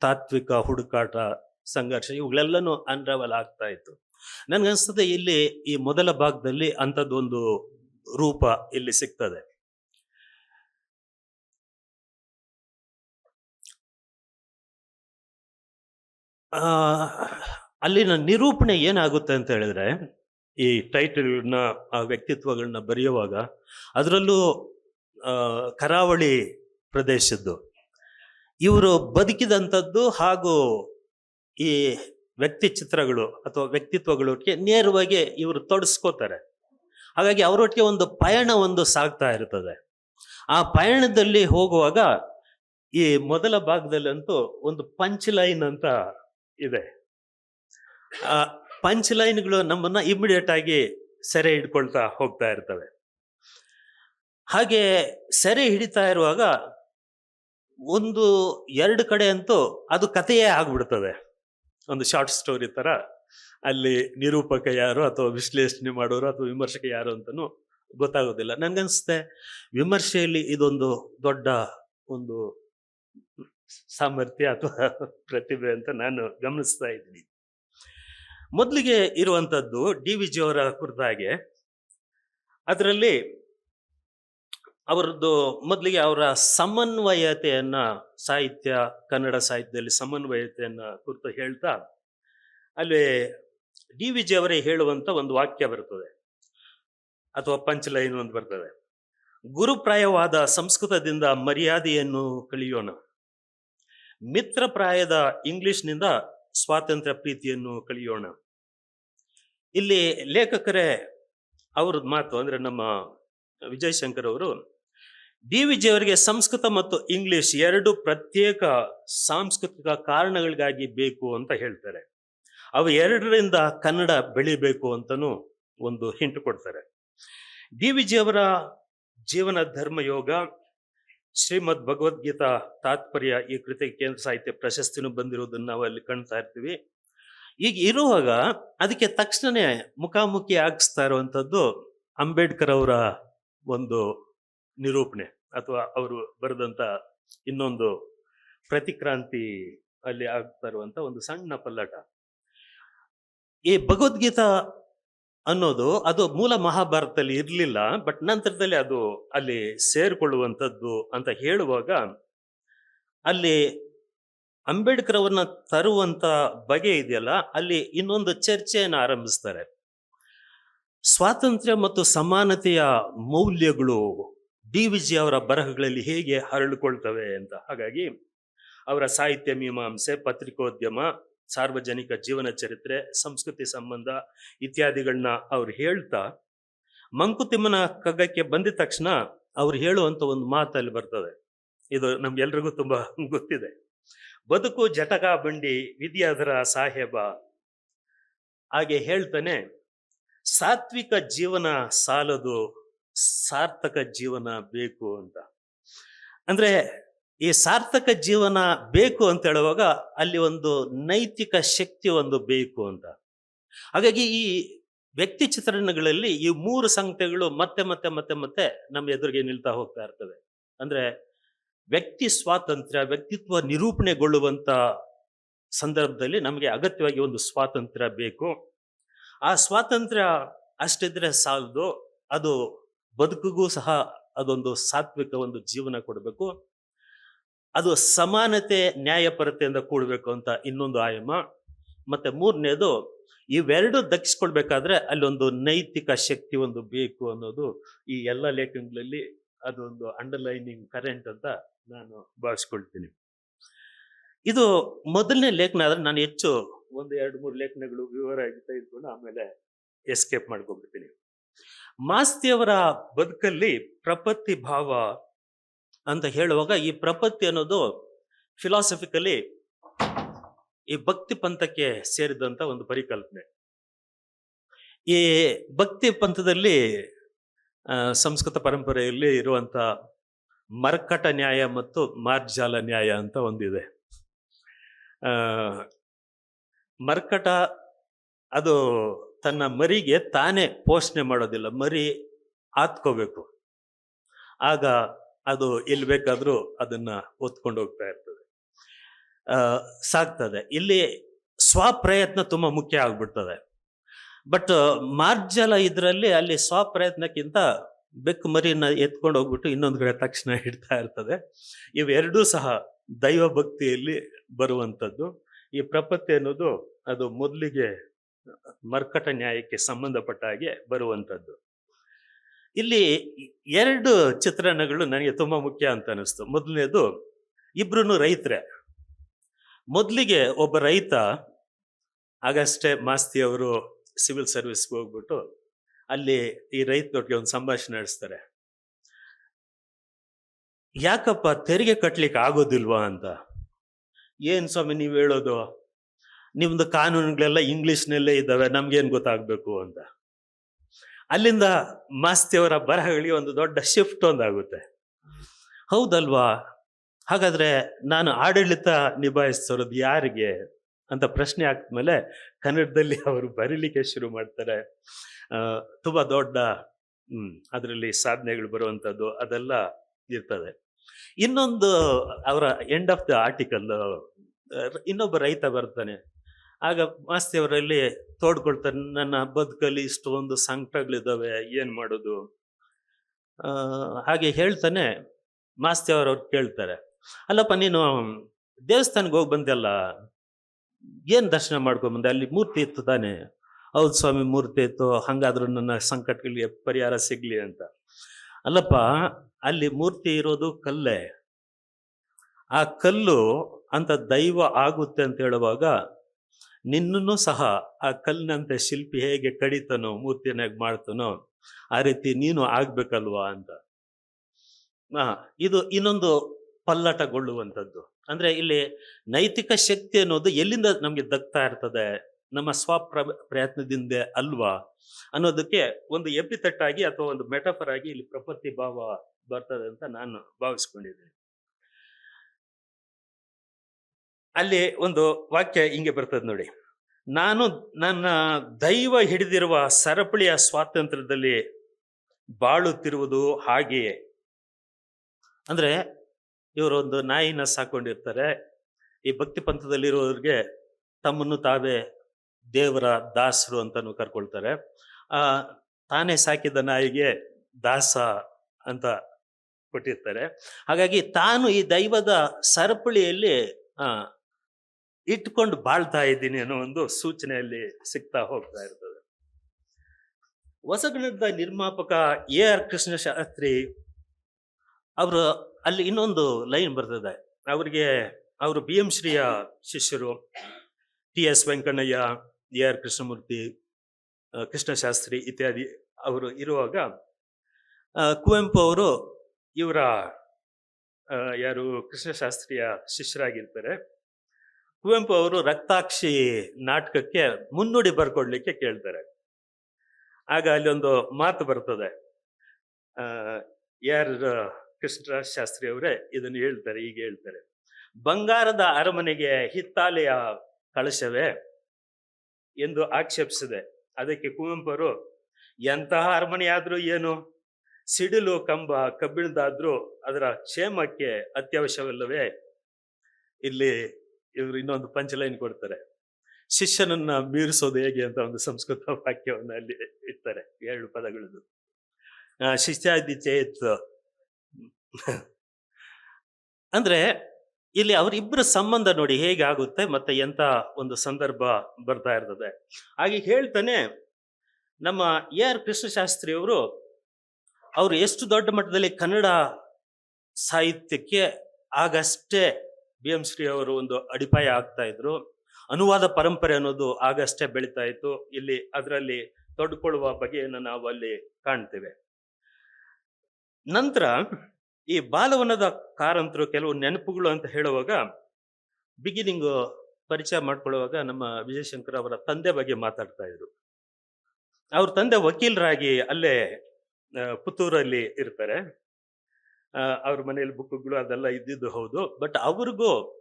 Speaker 1: ತಾತ್ವಿಕ ಹುಡುಕಾಟ, ಸಂಘರ್ಷ ಇವುಗಳೆಲ್ಲನೂ ಅನ್ರವಲ್ ಆಗ್ತಾ ಇತ್ತು. ನನ್ಗನ್ಸ್ತದೆ ಇಲ್ಲಿ ಈ ಮೊದಲ ಭಾಗದಲ್ಲಿ ಅಂಥದ್ದೊಂದು ರೂಪ ಇಲ್ಲಿ ಸಿಗ್ತದೆ. ಅಲ್ಲಿನ ನಿರೂಪಣೆ ಏನಾಗುತ್ತೆ ಅಂತ ಹೇಳಿದ್ರೆ, ಈ ಟೈಟಲ್ನ ಆ ವ್ಯಕ್ತಿತ್ವಗಳನ್ನ ಬರೆಯುವಾಗ ಅದರಲ್ಲೂ ಕರಾವಳಿ ಪ್ರದೇಶದ್ದು. ಇವರು ಬದುಕಿದಂಥದ್ದು ಹಾಗೂ ಈ ವ್ಯಕ್ತಿ ಚಿತ್ರಗಳು ಅಥವಾ ವ್ಯಕ್ತಿತ್ವಗಳೊಟ್ಟಿಗೆ ನೇರವಾಗಿ ಇವರು ತೊಡಸ್ಕೋತಾರೆ. ಹಾಗಾಗಿ ಅವರೊಟ್ಟಿಗೆ ಒಂದು ಪಯಣ ಒಂದು ಸಾಗ್ತಾ ಇರ್ತದೆ. ಆ ಪಯಣದಲ್ಲಿ ಹೋಗುವಾಗ ಈ ಮೊದಲ ಭಾಗದಲ್ಲಂತೂ ಒಂದು ಪಂಚ್ ಲೈನ್ ಅಂತ ಇದೆ. ಆ ಪಂಚ್ ಲೈನ್ಗಳು ನಮ್ಮನ್ನ ಇಮಿಡಿಯೇಟ್ ಆಗಿ ಸೆರೆ ಹಿಡ್ಕೊಳ್ತಾ ಹೋಗ್ತಾ ಇರ್ತವೆ. ಹಾಗೆ ಸೆರೆ ಹಿಡಿತಾ ಇರುವಾಗ ಒಂದು ಎರಡು ಕಡೆ ಅಂತೂ ಅದು ಕಥೆಯೇ ಆಗ್ಬಿಡ್ತದೆ. ಒಂದು ಶಾರ್ಟ್ ಸ್ಟೋರಿ ತರ ಅಲ್ಲಿ ನಿರೂಪಕ ಯಾರು ಅಥವಾ ವಿಶ್ಲೇಷಣೆ ಮಾಡೋರು ಅಥವಾ ವಿಮರ್ಶಕ ಯಾರು ಅಂತನೂ ಗೊತ್ತಾಗೋದಿಲ್ಲ. ನನಗನ್ಸುತ್ತೆ ವಿಮರ್ಶೆಯಲ್ಲಿ ಇದೊಂದು ದೊಡ್ಡ ಒಂದು ಸಾಮರ್ಥ್ಯ ಅಥವಾ ಪ್ರತಿಭೆ ಅಂತ ನಾನು ಗಮನಿಸ್ತಾ ಇದ್ದೀನಿ. ಮೊದಲಿಗೆ ಇರುವಂಥದ್ದು ಡಿ ವಿ ಜಿ ಅವರ ಕುರಿತಾಗೆ. ಅದರಲ್ಲಿ ಅವರದ್ದು ಮೊದಲಿಗೆ ಅವರ ಸಮನ್ವಯತೆಯನ್ನು ಸಾಹಿತ್ಯ, ಕನ್ನಡ ಸಾಹಿತ್ಯದಲ್ಲಿ ಸಮನ್ವಯತೆಯನ್ನು ಕುರಿತು ಹೇಳ್ತಾ, ಅಲ್ಲಿ ಡಿ ವಿ ಜಿ ಅವರೇ ಹೇಳುವಂಥ ಒಂದು ವಾಕ್ಯ ಬರ್ತದೆ. ಅಥವಾ ಪಂಚ್ ಲೈನ್ ಒಂದು ಬರ್ತದೆ. ಗುರುಪ್ರಾಯವಾದ ಸಂಸ್ಕೃತದಿಂದ ಮರ್ಯಾದೆಯನ್ನು ಕಲಿಯೋಣ. ಮಿತ್ರಪ್ರಾಯದ ಇಂಗ್ಲಿಷ್ನಿಂದ ಸ್ವಾತಂತ್ರ್ಯ ಪ್ರೀತಿಯನ್ನು ಕಲಿಯೋಣ. ಇಲ್ಲಿ ಲೇಖಕರೇ ಅವ್ರದ್ದು ಮಾತು ಅಂದ್ರೆ ನಮ್ಮ ವಿಜಯ್ ಶಂಕರ್ ಅವರು, ಡಿ ವಿ ಜಿ ಅವರಿಗೆ ಸಂಸ್ಕೃತ ಮತ್ತು ಇಂಗ್ಲಿಷ್ ಎರಡು ಪ್ರತ್ಯೇಕ ಸಾಂಸ್ಕೃತಿಕ ಕಾರಣಗಳಿಗಾಗಿ ಬೇಕು ಅಂತ ಹೇಳ್ತಾರೆ. ಅವು ಎರಡರಿಂದ ಕನ್ನಡ ಬೆಳಿಬೇಕು ಅಂತನೂ ಒಂದು ಹಿಂಟು ಕೊಡ್ತಾರೆ. ಡಿ ವಿ ಜಿ ಅವರ ಜೀವನ ಧರ್ಮಯೋಗ ಶ್ರೀಮದ್ ಭಗವದ್ಗೀತಾ ತಾತ್ಪರ್ಯ ಈ ಕೃತಿ ಕೇಂದ್ರ ಸಾಹಿತ್ಯ ಪ್ರಶಸ್ತಿನೂ ಬಂದಿರೋದನ್ನು ನಾವು ಅಲ್ಲಿ ಕಾಣ್ತಾ ಇರ್ತೀವಿ. ಈಗ ಇರುವಾಗ ಅದಕ್ಕೆ ತಕ್ಷಣನೇ ಮುಖಾಮುಖಿ ಆಗಿಸ್ತಾ ಇರುವಂಥದ್ದು ಅಂಬೇಡ್ಕರ್ ಅವರ ಒಂದು ನಿರೂಪಣೆ ಅಥವಾ ಅವರು ಬರೆದಂಥ ಇನ್ನೊಂದು ಪ್ರತಿಕ್ರಾಂತಿ ಅಲ್ಲಿ ಆಗ್ತಾ ಇರುವಂಥ ಒಂದು ಸಣ್ಣ ಪಲ್ಲಟ. ಈ ಭಗವದ್ಗೀತಾ ಅನ್ನೋದು ಅದು ಮೂಲ ಮಹಾಭಾರತದಲ್ಲಿ ಇರಲಿಲ್ಲ, ಬಟ್ ನಂತರದಲ್ಲಿ ಅದು ಅಲ್ಲಿ ಸೇರಿಕೊಳ್ಳುವಂಥದ್ದು ಅಂತ ಹೇಳುವಾಗ ಅಲ್ಲಿ ಅಂಬೇಡ್ಕರ್ ಅವರನ್ನ ತರುವಂತ ಬಗೆ ಇದೆಯಲ್ಲ, ಅಲ್ಲಿ ಇನ್ನೊಂದು ಚರ್ಚೆಯನ್ನು ಆರಂಭಿಸ್ತಾರೆ. ಸ್ವಾತಂತ್ರ್ಯ ಮತ್ತು ಸಮಾನತೆಯ ಮೌಲ್ಯಗಳು ಡಿ ವಿಜಿ ಅವರ ಬರಹಗಳಲ್ಲಿ ಹೇಗೆ ಹರಳಿಕೊಳ್ತವೆ ಅಂತ. ಹಾಗಾಗಿ ಅವರ ಸಾಹಿತ್ಯ ಮೀಮಾಂಸೆ, ಪತ್ರಿಕೋದ್ಯಮ ಸಾರ್ವಜನಿಕ ಜೀವನ ಚರಿತ್ರೆ, ಸಂಸ್ಕೃತಿ ಸಂಬಂಧ ಇತ್ಯಾದಿಗಳನ್ನ ಅವ್ರು ಹೇಳ್ತಾ, ಮಂಕುತಿಮ್ಮನ ಕಗ್ಗಕ್ಕೆ ಬಂದಿದ ತಕ್ಷಣ ಅವ್ರು ಹೇಳುವಂತ ಒಂದು ಮಾತಲ್ಲಿ ಬರ್ತದೆ. ಇದು ನಮ್ಗೆಲ್ರಿಗೂ ತುಂಬಾ ಗೊತ್ತಿದೆ. ಬದುಕು ಜಟಕ ಬಂಡಿ ವಿದ್ಯಾಧರ ಸಾಹೇಬ ಹಾಗೆ ಹೇಳ್ತಾನೆ, ಸಾತ್ವಿಕ ಜೀವನ ಸಾಲದು ಸಾರ್ಥಕ ಜೀವನ ಬೇಕು ಅಂತ. ಅಂದ್ರೆ ಈ ಸಾರ್ಥಕ ಜೀವನ ಬೇಕು ಅಂತ ಹೇಳುವಾಗ ಅಲ್ಲಿ ಒಂದು ನೈತಿಕ ಶಕ್ತಿ ಒಂದು ಬೇಕು ಅಂತ. ಹಾಗಾಗಿ ಈ ವ್ಯಕ್ತಿ ಚಿತ್ರಣಗಳಲ್ಲಿ ಈ ಮೂರು ಸಂಗತಿಗಳು ಮತ್ತೆ ಮತ್ತೆ ಮತ್ತೆ ಮತ್ತೆ ನಮ್ಮ ಎದುರಿಗೆ ನಿಲ್ತಾ ಹೋಗ್ತಾ ಇರ್ತವೆ. ಅಂದ್ರೆ ವ್ಯಕ್ತಿ ಸ್ವಾತಂತ್ರ್ಯ, ವ್ಯಕ್ತಿತ್ವ ನಿರೂಪಣೆಗೊಳ್ಳುವಂತ ಸಂದರ್ಭದಲ್ಲಿ ನಮಗೆ ಅಗತ್ಯವಾಗಿ ಒಂದು ಸ್ವಾತಂತ್ರ್ಯ ಬೇಕು. ಆ ಸ್ವಾತಂತ್ರ್ಯ ಅಷ್ಟಿದ್ರೆ ಸಾಲದು, ಅದು ಬದುಕಿಗೂ ಸಹ ಅದೊಂದು ಸಾತ್ವಿಕ ಒಂದು ಜೀವನ ಕೊಡಬೇಕು. ಅದು ಸಮಾನತೆ ನ್ಯಾಯಪರತೆಯಿಂದ ಕೂಡಬೇಕು ಅಂತ ಇನ್ನೊಂದು ಆಯಾಮ. ಮತ್ತೆ ಮೂರನೇದು, ಇವೆರಡು ದಕ್ಕಿಸ್ಕೊಳ್ಬೇಕಾದ್ರೆ ಅಲ್ಲೊಂದು ನೈತಿಕ ಶಕ್ತಿ ಒಂದು ಬೇಕು ಅನ್ನೋದು ಈ ಎಲ್ಲ ಲೇಖನಗಳಲ್ಲಿ ಅದೊಂದು ಅಂಡರ್ಲೈನಿಂಗ್ ಕರೆಂಟ್ ಅಂತ ನಾನು ಭಾವಿಸ್ಕೊಳ್ತೀನಿ. ಇದು ಮೊದಲನೇ ಲೇಖನ ಆದ್ರೆ ನಾನು ಹೆಚ್ಚು ಒಂದು ಎರಡು ಮೂರು ಲೇಖನಗಳು ವಿವರ ತೆಗೆದುಕೊಂಡು ಆಮೇಲೆ ಎಸ್ಕೇಪ್ ಮಾಡ್ಕೊಬಿಡ್ತೀನಿ ಮಾಸ್ತಿಯವರ ಬದುಕಲ್ಲಿ ಪ್ರಪತ್ತಿ ಭಾವ ಅಂತ ಹೇಳುವಾಗ ಈ ಪ್ರಪತ್ತಿ ಅನ್ನೋದು ಫಿಲಾಸಫಿಕಲಿ ಈ ಭಕ್ತಿ ಪಂಥಕ್ಕೆ ಸೇರಿದಂತ ಒಂದು ಪರಿಕಲ್ಪನೆ. ಈ ಭಕ್ತಿ ಪಂಥದಲ್ಲಿ ಸಂಸ್ಕೃತ ಪರಂಪರೆಯಲ್ಲಿ ಇರುವಂತ ಮರ್ಕಟ ನ್ಯಾಯ ಮತ್ತು ಮಾರ್ಜಾಲ ನ್ಯಾಯ ಅಂತ ಒಂದಿದೆ. ಮರ್ಕಟ ಅದು ತನ್ನ ಮರಿಗೆ ತಾನೇ ಪೋಷಣೆ ಮಾಡೋದಿಲ್ಲ, ಮರಿ ಆತ್ಕೋಬೇಕು. ಆಗ ಅದು ಎಲ್ಲಿ ಬೇಕಾದರೂ ಅದನ್ನ ಒತ್ಕೊಂಡು ಹೋಗ್ತಾ ಇರ್ತದೆ. ಆ, ಸಾಕ್ತದೆ ಇಲ್ಲಿ ಸ್ವಪ್ರಯತ್ನ ತುಂಬಾ ಮುಖ್ಯ ಆಗ್ಬಿಡ್ತದೆ. ಬಟ್ ಮಾರ್ಜಲ ಇದರಲ್ಲಿ ಅಲ್ಲಿ ಸ್ವಪ್ರಯತ್ನಕ್ಕಿಂತ ಬೆಕ್ಕು ಮರಿನ ಎತ್ಕೊಂಡು ಹೋಗ್ಬಿಟ್ಟು ಇನ್ನೊಂದು ಕಡೆ ತಕ್ಷಣ ಇಡ್ತಾ ಇರ್ತದೆ. ಇವೆರಡೂ ಸಹ ದೈವ ಭಕ್ತಿಯಲ್ಲಿ ಬರುವಂಥದ್ದು. ಈ ಪ್ರಪತ್ತಿ ಅನ್ನೋದು ಅದು ಮೊದಲಿಗೆ ಮರ್ಕಟ ನ್ಯಾಯಕ್ಕೆ ಸಂಬಂಧಪಟ್ಟ ಹಾಗೆ ಬರುವಂಥದ್ದು. ಇಲ್ಲಿ ಎರಡು ಚಿತ್ರಣಗಳು ನನಗೆ ತುಂಬ ಮುಖ್ಯ ಅಂತ ಅನಿಸ್ತು ಮೊದಲನೇದು ಇಬ್ರು ರೈತರೇ. ಮೊದಲಿಗೆ ಒಬ್ಬ ರೈತ, ಆಗಷ್ಟೇ ಮಾಸ್ತಿ ಅವರು ಸಿವಿಲ್ ಸರ್ವಿಸ್ಗೆ ಹೋಗ್ಬಿಟ್ಟು ಅಲ್ಲಿ ಈ ರೈತನೊಟ್ಟಿಗೆ ಒಂದು ಸಂಭಾಷಣೆ ನಡೆಸ್ತಾರೆ. ಯಾಕಪ್ಪ ತೆರಿಗೆ ಕಟ್ಟಲಿಕ್ಕೆ ಆಗೋದಿಲ್ವಾ ಅಂತ? ಏನ್ ಸ್ವಾಮಿ ನೀವು ಹೇಳೋದು? ನಿಮ್ದು ಕಾನೂನುಗಳೆಲ್ಲ ಇಂಗ್ಲಿಷ್ನಲ್ಲೇ ಇದ್ದಾವೆ, ನಮ್ಗೇನು ಗೊತ್ತಾಗಬೇಕು ಅಂತ? ಅಲ್ಲಿಂದ ಮಾಸ್ತಿಯವರ ಬರಹಗಳಿಗೆ ಒಂದು ದೊಡ್ಡ ಶಿಫ್ಟ್ ಒಂದಾಗುತ್ತೆ. ಹೌದಲ್ವಾ? ಹಾಗಾದರೆ ನಾನು ಆಡಳಿತ ನಿಭಾಯಿಸ್ತಿರೋದು ಯಾರಿಗೆ ಅಂತ ಪ್ರಶ್ನೆ ಆದ್ಮೇಲೆ ಕನ್ನಡದಲ್ಲಿ ಅವರು ಬರೀಲಿಕ್ಕೆ ಶುರು ಮಾಡ್ತಾರೆ. ತುಂಬಾ ದೊಡ್ಡ ಅದರಲ್ಲಿ ಸಾಧನೆಗಳು ಬರುವಂಥದ್ದು ಅದೆಲ್ಲ ಇರ್ತದೆ. ಇನ್ನೊಂದು ಅವರ ಎಂಡ್ ಆಫ್ ದ ಆರ್ಟಿಕಲ್ ಇನ್ನೊಬ್ಬ ರೈತ ಬರ್ತಾನೆ. ಆಗ ಮಾಸ್ತಿಯವರಲ್ಲಿ ತೋಡ್ಕೊಳ್ತಾರೆ, ನನ್ನ ಬದುಕಲ್ಲಿ ಇಷ್ಟೊಂದು ಸಂಕಟಗಳಿದ್ದಾವೆ, ಏನು ಮಾಡೋದು? ಹಾಗೆ ಹೇಳ್ತಾನೆ ಮಾಸ್ತಿಯವರು ಅವ್ರು ಕೇಳ್ತಾರೆ. ಅಲ್ಲಪ್ಪ, ನೀನು ದೇವಸ್ಥಾನಕ್ಕೆ ಹೋಗಿ ಬಂದೆಲ್ಲ ಏನು ದರ್ಶನ ಮಾಡ್ಕೊಂಬಂದೆ ಅಲ್ಲಿ ಮೂರ್ತಿ ಇತ್ತು ತಾನೆ? ಹೌದು ಸ್ವಾಮಿ, ಮೂರ್ತಿ ಇತ್ತು. ಹಂಗಾದ್ರೂ ನನ್ನ ಸಂಕಟಗಳಿಗೆ ಪರಿಹಾರ ಸಿಗ್ಲಿ ಅಂತ. ಅಲ್ಲಪ್ಪ, ಅಲ್ಲಿ ಮೂರ್ತಿ ಇರೋದು ಕಲ್ಲೇ. ಆ ಕಲ್ಲು ಅಂತ ದೈವ ಆಗುತ್ತೆ ಅಂತ ಹೇಳುವಾಗ ನಿನ್ನನ್ನು ಸಹ ಆ ಕಲ್ಲಿನಂತೆ ಶಿಲ್ಪಿ ಹೇಗೆ ಕಡಿತನೋ ಮೂರ್ತಿಯನ್ನಾಗಿ ಮಾಡ್ತಾನೋ ಆ ರೀತಿ ನೀನು ಆಗ್ಬೇಕಲ್ವಾ ಅಂತ. ಇದು ಇನ್ನೊಂದು ಪಲ್ಲಟಗೊಳ್ಳುವಂಥದ್ದು. ಅಂದ್ರೆ ಇಲ್ಲಿ ನೈತಿಕ ಶಕ್ತಿ ಅನ್ನೋದು ಎಲ್ಲಿಂದ ನಮಗೆ ದಕ್ತಾ ಇರ್ತದೆ, ನಮ್ಮ ಸ್ವಪ್ರ ಪ್ರಯತ್ನದಿಂದ ಅಲ್ವಾ ಅನ್ನೋದಕ್ಕೆ ಒಂದು ಎಪಿತಟ್ಟಾಗಿ ಅಥವಾ ಒಂದು ಮೆಟಫರ್ ಆಗಿ ಇಲ್ಲಿ ಪ್ರಪತ್ತಿ ಭಾವ ಬರ್ತದೆ ಅಂತ ನಾನು ಭಾವಿಸ್ಕೊಂಡಿದ್ದೇನೆ. ಅಲ್ಲಿ ಒಂದು ವಾಕ್ಯ ಹಿಂಗೆ ಬರ್ತದೆ ನೋಡಿ. ನಾನು ನನ್ನ ದೈವ ಹಿಡಿದಿರುವ ಸರಪಳಿಯ ಸ್ವಾತಂತ್ರ್ಯದಲ್ಲಿ ಬಾಳುತ್ತಿರುವುದು ಹಾಗೆಯೇ. ಅಂದ್ರೆ ಇವರೊಂದು ನಾಯಿನ ಸಾಕೊಂಡಿರ್ತಾರೆ. ಈ ಭಕ್ತಿ ಪಂಥದಲ್ಲಿರೋರಿಗೆ ತಮ್ಮನ್ನು ತಾವೇ ದೇವರ ದಾಸರು ಅಂತಲೂ ಕರ್ಕೊಳ್ತಾರೆ. ಆ, ತಾನೇ ಸಾಕಿದ ನಾಯಿಗೆ ದಾಸ ಅಂತ ಕೊಟ್ಟಿರ್ತಾರೆ. ಹಾಗಾಗಿ ತಾನು ಈ ದೈವದ ಸರಪಳಿಯಲ್ಲಿ ಇಟ್ಕೊಂಡು ಬಾಳ್ತಾ ಇದ್ದೀನಿ ಅನ್ನೋ ಒಂದು ಸೂಚನೆಯಲ್ಲಿ ಸಿಗ್ತಾ ಹೋಗ್ತಾ ಇರ್ತದೆ. ಹೊಸಗಣದ ನಿರ್ಮಾಪಕ ಎ ಆರ್ ಕೃಷ್ಣ ಶಾಸ್ತ್ರಿ ಅವರು ಅಲ್ಲಿ ಇನ್ನೊಂದು ಲೈನ್ ಬರ್ತದೆ. ಅವರಿಗೆ ಅವರು ಬಿ ಎಂ ಶ್ರೀಯ ಶಿಷ್ಯರು, T S Venkannaiah, A R Krishnamurthy Krishnashastri ಇತ್ಯಾದಿ ಅವರು ಇರುವಾಗ ಕುವೆಂಪು ಅವರು ಇವರ ಯಾರು ಕೃಷ್ಣಶಾಸ್ತ್ರಿಯ ಶಿಷ್ಯರಾಗಿರ್ತಾರೆ. ಕುವೆಂಪು ಅವರು ರಕ್ತಾಕ್ಷಿ ನಾಟಕಕ್ಕೆ ಮುನ್ನುಡಿ ಬರ್ಕೊಡ್ಲಿಕ್ಕೆ ಕೇಳ್ತಾರೆ. ಆಗ ಅಲ್ಲಿ ಒಂದು ಮಾತು ಬರ್ತದೆ. ಯಾರು ಕೃಷ್ಣರಾಜ್ ಶಾಸ್ತ್ರಿ ಅವರೇ ಇದನ್ನು ಹೇಳ್ತಾರೆ ಈಗ ಹೇಳ್ತಾರೆ. ಬಂಗಾರದ ಅರಮನೆಗೆ ಹಿತ್ತಾಲೆಯ ಕಳಶವೇ ಎಂದು ಆಕ್ಷೇಪಿಸಿದೆ. ಅದಕ್ಕೆ ಕುವೆಂಪು ಅವರು, ಎಂತಹ ಅರಮನೆ ಆದ್ರೂ ಏನು? ಸಿಡಿಲು, ಕಂಬ, ಕಬ್ಬಿಣದಾದ್ರೂ ಅದರ ಕ್ಷೇಮಕ್ಕೆ ಅತ್ಯವಶ್ಯವಲ್ಲವೇ? ಇಲ್ಲಿ ಇವರು ಇನ್ನೊಂದು ಪಂಚಲೈನ್ ಕೊಡ್ತಾರೆ. ಶಿಷ್ಯನನ್ನ ಮೀರಿಸೋದು ಹೇಗೆ ಅಂತ ಒಂದು ಸಂಸ್ಕೃತ ವಾಕ್ಯವನ್ನು ಅಲ್ಲಿ ಇಡ್ತಾರೆ ಎರಡು ಪದಗಳದ್ದು. ಆ, ಶಿಷ್ಯಾದಿ ಚೇತ್ ಅಂದ್ರೆ ಇಲ್ಲಿ ಅವರಿಬ್ಬರ ಸಂಬಂಧ ನೋಡಿ ಹೇಗೆ ಆಗುತ್ತೆ ಮತ್ತೆ ಎಂತ ಒಂದು ಸಂದರ್ಭ ಬರ್ತಾ ಇರ್ತದೆ. ಹಾಗೆ ಹೇಳ್ತಾನೆ ನಮ್ಮ ಎ ಆರ್ ಕೃಷ್ಣಶಾಸ್ತ್ರಿ ಅವರು ಅವರು ಎಷ್ಟು ದೊಡ್ಡ ಮಟ್ಟದಲ್ಲಿ ಕನ್ನಡ ಸಾಹಿತ್ಯಕ್ಕೆ ಆಗಷ್ಟೇ ಬಿ ಎಂ ಶ್ರೀ ಅವರು ಒಂದು ಅಡಿಪಾಯ ಆಗ್ತಾ ಇದ್ರು. ಅನುವಾದ ಪರಂಪರೆ ಅನ್ನೋದು ಆಗಷ್ಟೇ ಬೆಳೀತಾ ಇತ್ತು. ಇಲ್ಲಿ ಅದರಲ್ಲಿ ತೊಡ್ಕೊಳ್ಳುವ ಬಗೆಯನ್ನು ನಾವು ಅಲ್ಲಿ ಕಾಣ್ತೇವೆ. ನಂತರ ಈ ಬಾಲವನದ ಕಾರಂತರು ಕೆಲವು ನೆನಪುಗಳು ಅಂತ ಹೇಳುವಾಗ ಬಿಗಿನಿಂಗ್ ಪರಿಚಯ ಮಾಡ್ಕೊಳ್ಳುವಾಗ ನಮ್ಮ ವಿಜಯಶಂಕರ್ ಅವರ ತಂದೆ ಬಗ್ಗೆ ಮಾತಾಡ್ತಾ ಇದ್ರು. ಅವ್ರ ತಂದೆ ವಕೀಲರಾಗಿ ಅಲ್ಲೇ ಪುತ್ತೂರಲ್ಲಿ ಇರ್ತಾರೆ. ಅವ್ರ ಮನೆಯಲ್ಲಿ ಬುಕ್ಗಳು ಅದೆಲ್ಲ ಇದ್ದಿದ್ದು ಹೌದು. ಬಟ್ ಅವ್ರಿಗೂ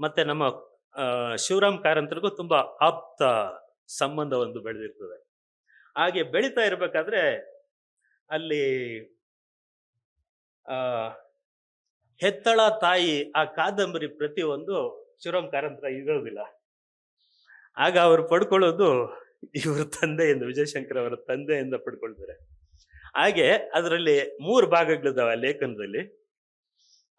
Speaker 1: ಮತ್ತೆ ನಮ್ಮ ಶಿವರಾಮ್ ಕಾರಂತರಿಗೂ ತುಂಬಾ ಆಪ್ತ ಸಂಬಂಧ ಒಂದು ಬೆಳೆದಿರ್ತದೆ. ಹಾಗೆ ಬೆಳೀತಾ ಇರಬೇಕಾದ್ರೆ ಅಲ್ಲಿ, ಆ, ಹೆತ್ತಳ ತಾಯಿ ಆ ಕಾದಂಬರಿ ಪ್ರತಿಯೊಂದು ಶಿವರಾಮ್ ಕಾರಂತರ ಇರೋದಿಲ್ಲ. ಆಗ ಅವರು ಪಡ್ಕೊಳ್ಳೋದು ಇವ್ರ ತಂದೆಯಿಂದ ವಿಜಯಶಂಕರ್ ಅವರ ತಂದೆಯಿಂದ ಪಡ್ಕೊಳ್ತಾರೆ. ಹಾಗೆ ಅದರಲ್ಲಿ ಮೂರು ಭಾಗಗಳಿದಾವೆ ಆ ಲೇಖನದಲ್ಲಿ.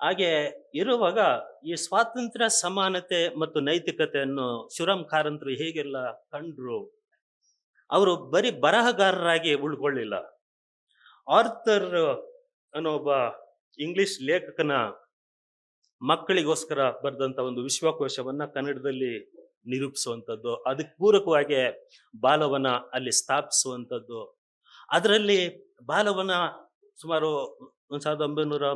Speaker 1: ಹಾಗೆ ಇರುವಾಗ ಈ ಸ್ವಾತಂತ್ರ್ಯ, ಸಮಾನತೆ ಮತ್ತು ನೈತಿಕತೆಯನ್ನು ಶಿವರಾಮ್ ಕಾರಂತರು ಹೇಗೆಲ್ಲ ಕಂಡ್ರು? ಅವರು ಬರೀ ಬರಹಗಾರರಾಗಿ ಉಳ್ಕೊಳ್ಳಿಲ್ಲ. ಆರ್ಥರ್ ಅನ್ನೋ ಒಬ್ಬ ಇಂಗ್ಲಿಷ್ ಲೇಖಕನ ಮಕ್ಕಳಿಗೋಸ್ಕರ ಬರೆದಂತ ಒಂದು ವಿಶ್ವಕೋಶವನ್ನ ಕನ್ನಡದಲ್ಲಿ ನಿರೂಪಿಸುವಂಥದ್ದು, ಅದಕ್ಕೆ ಪೂರಕವಾಗಿ ಬಾಲವನ ಅಲ್ಲಿ ಸ್ಥಾಪಿಸುವಂಥದ್ದು. ಅದರಲ್ಲಿ ಬಾಲವನ ಸುಮಾರು ಒಂದು ಸಾವಿರದ ಒಂಬೈನೂರ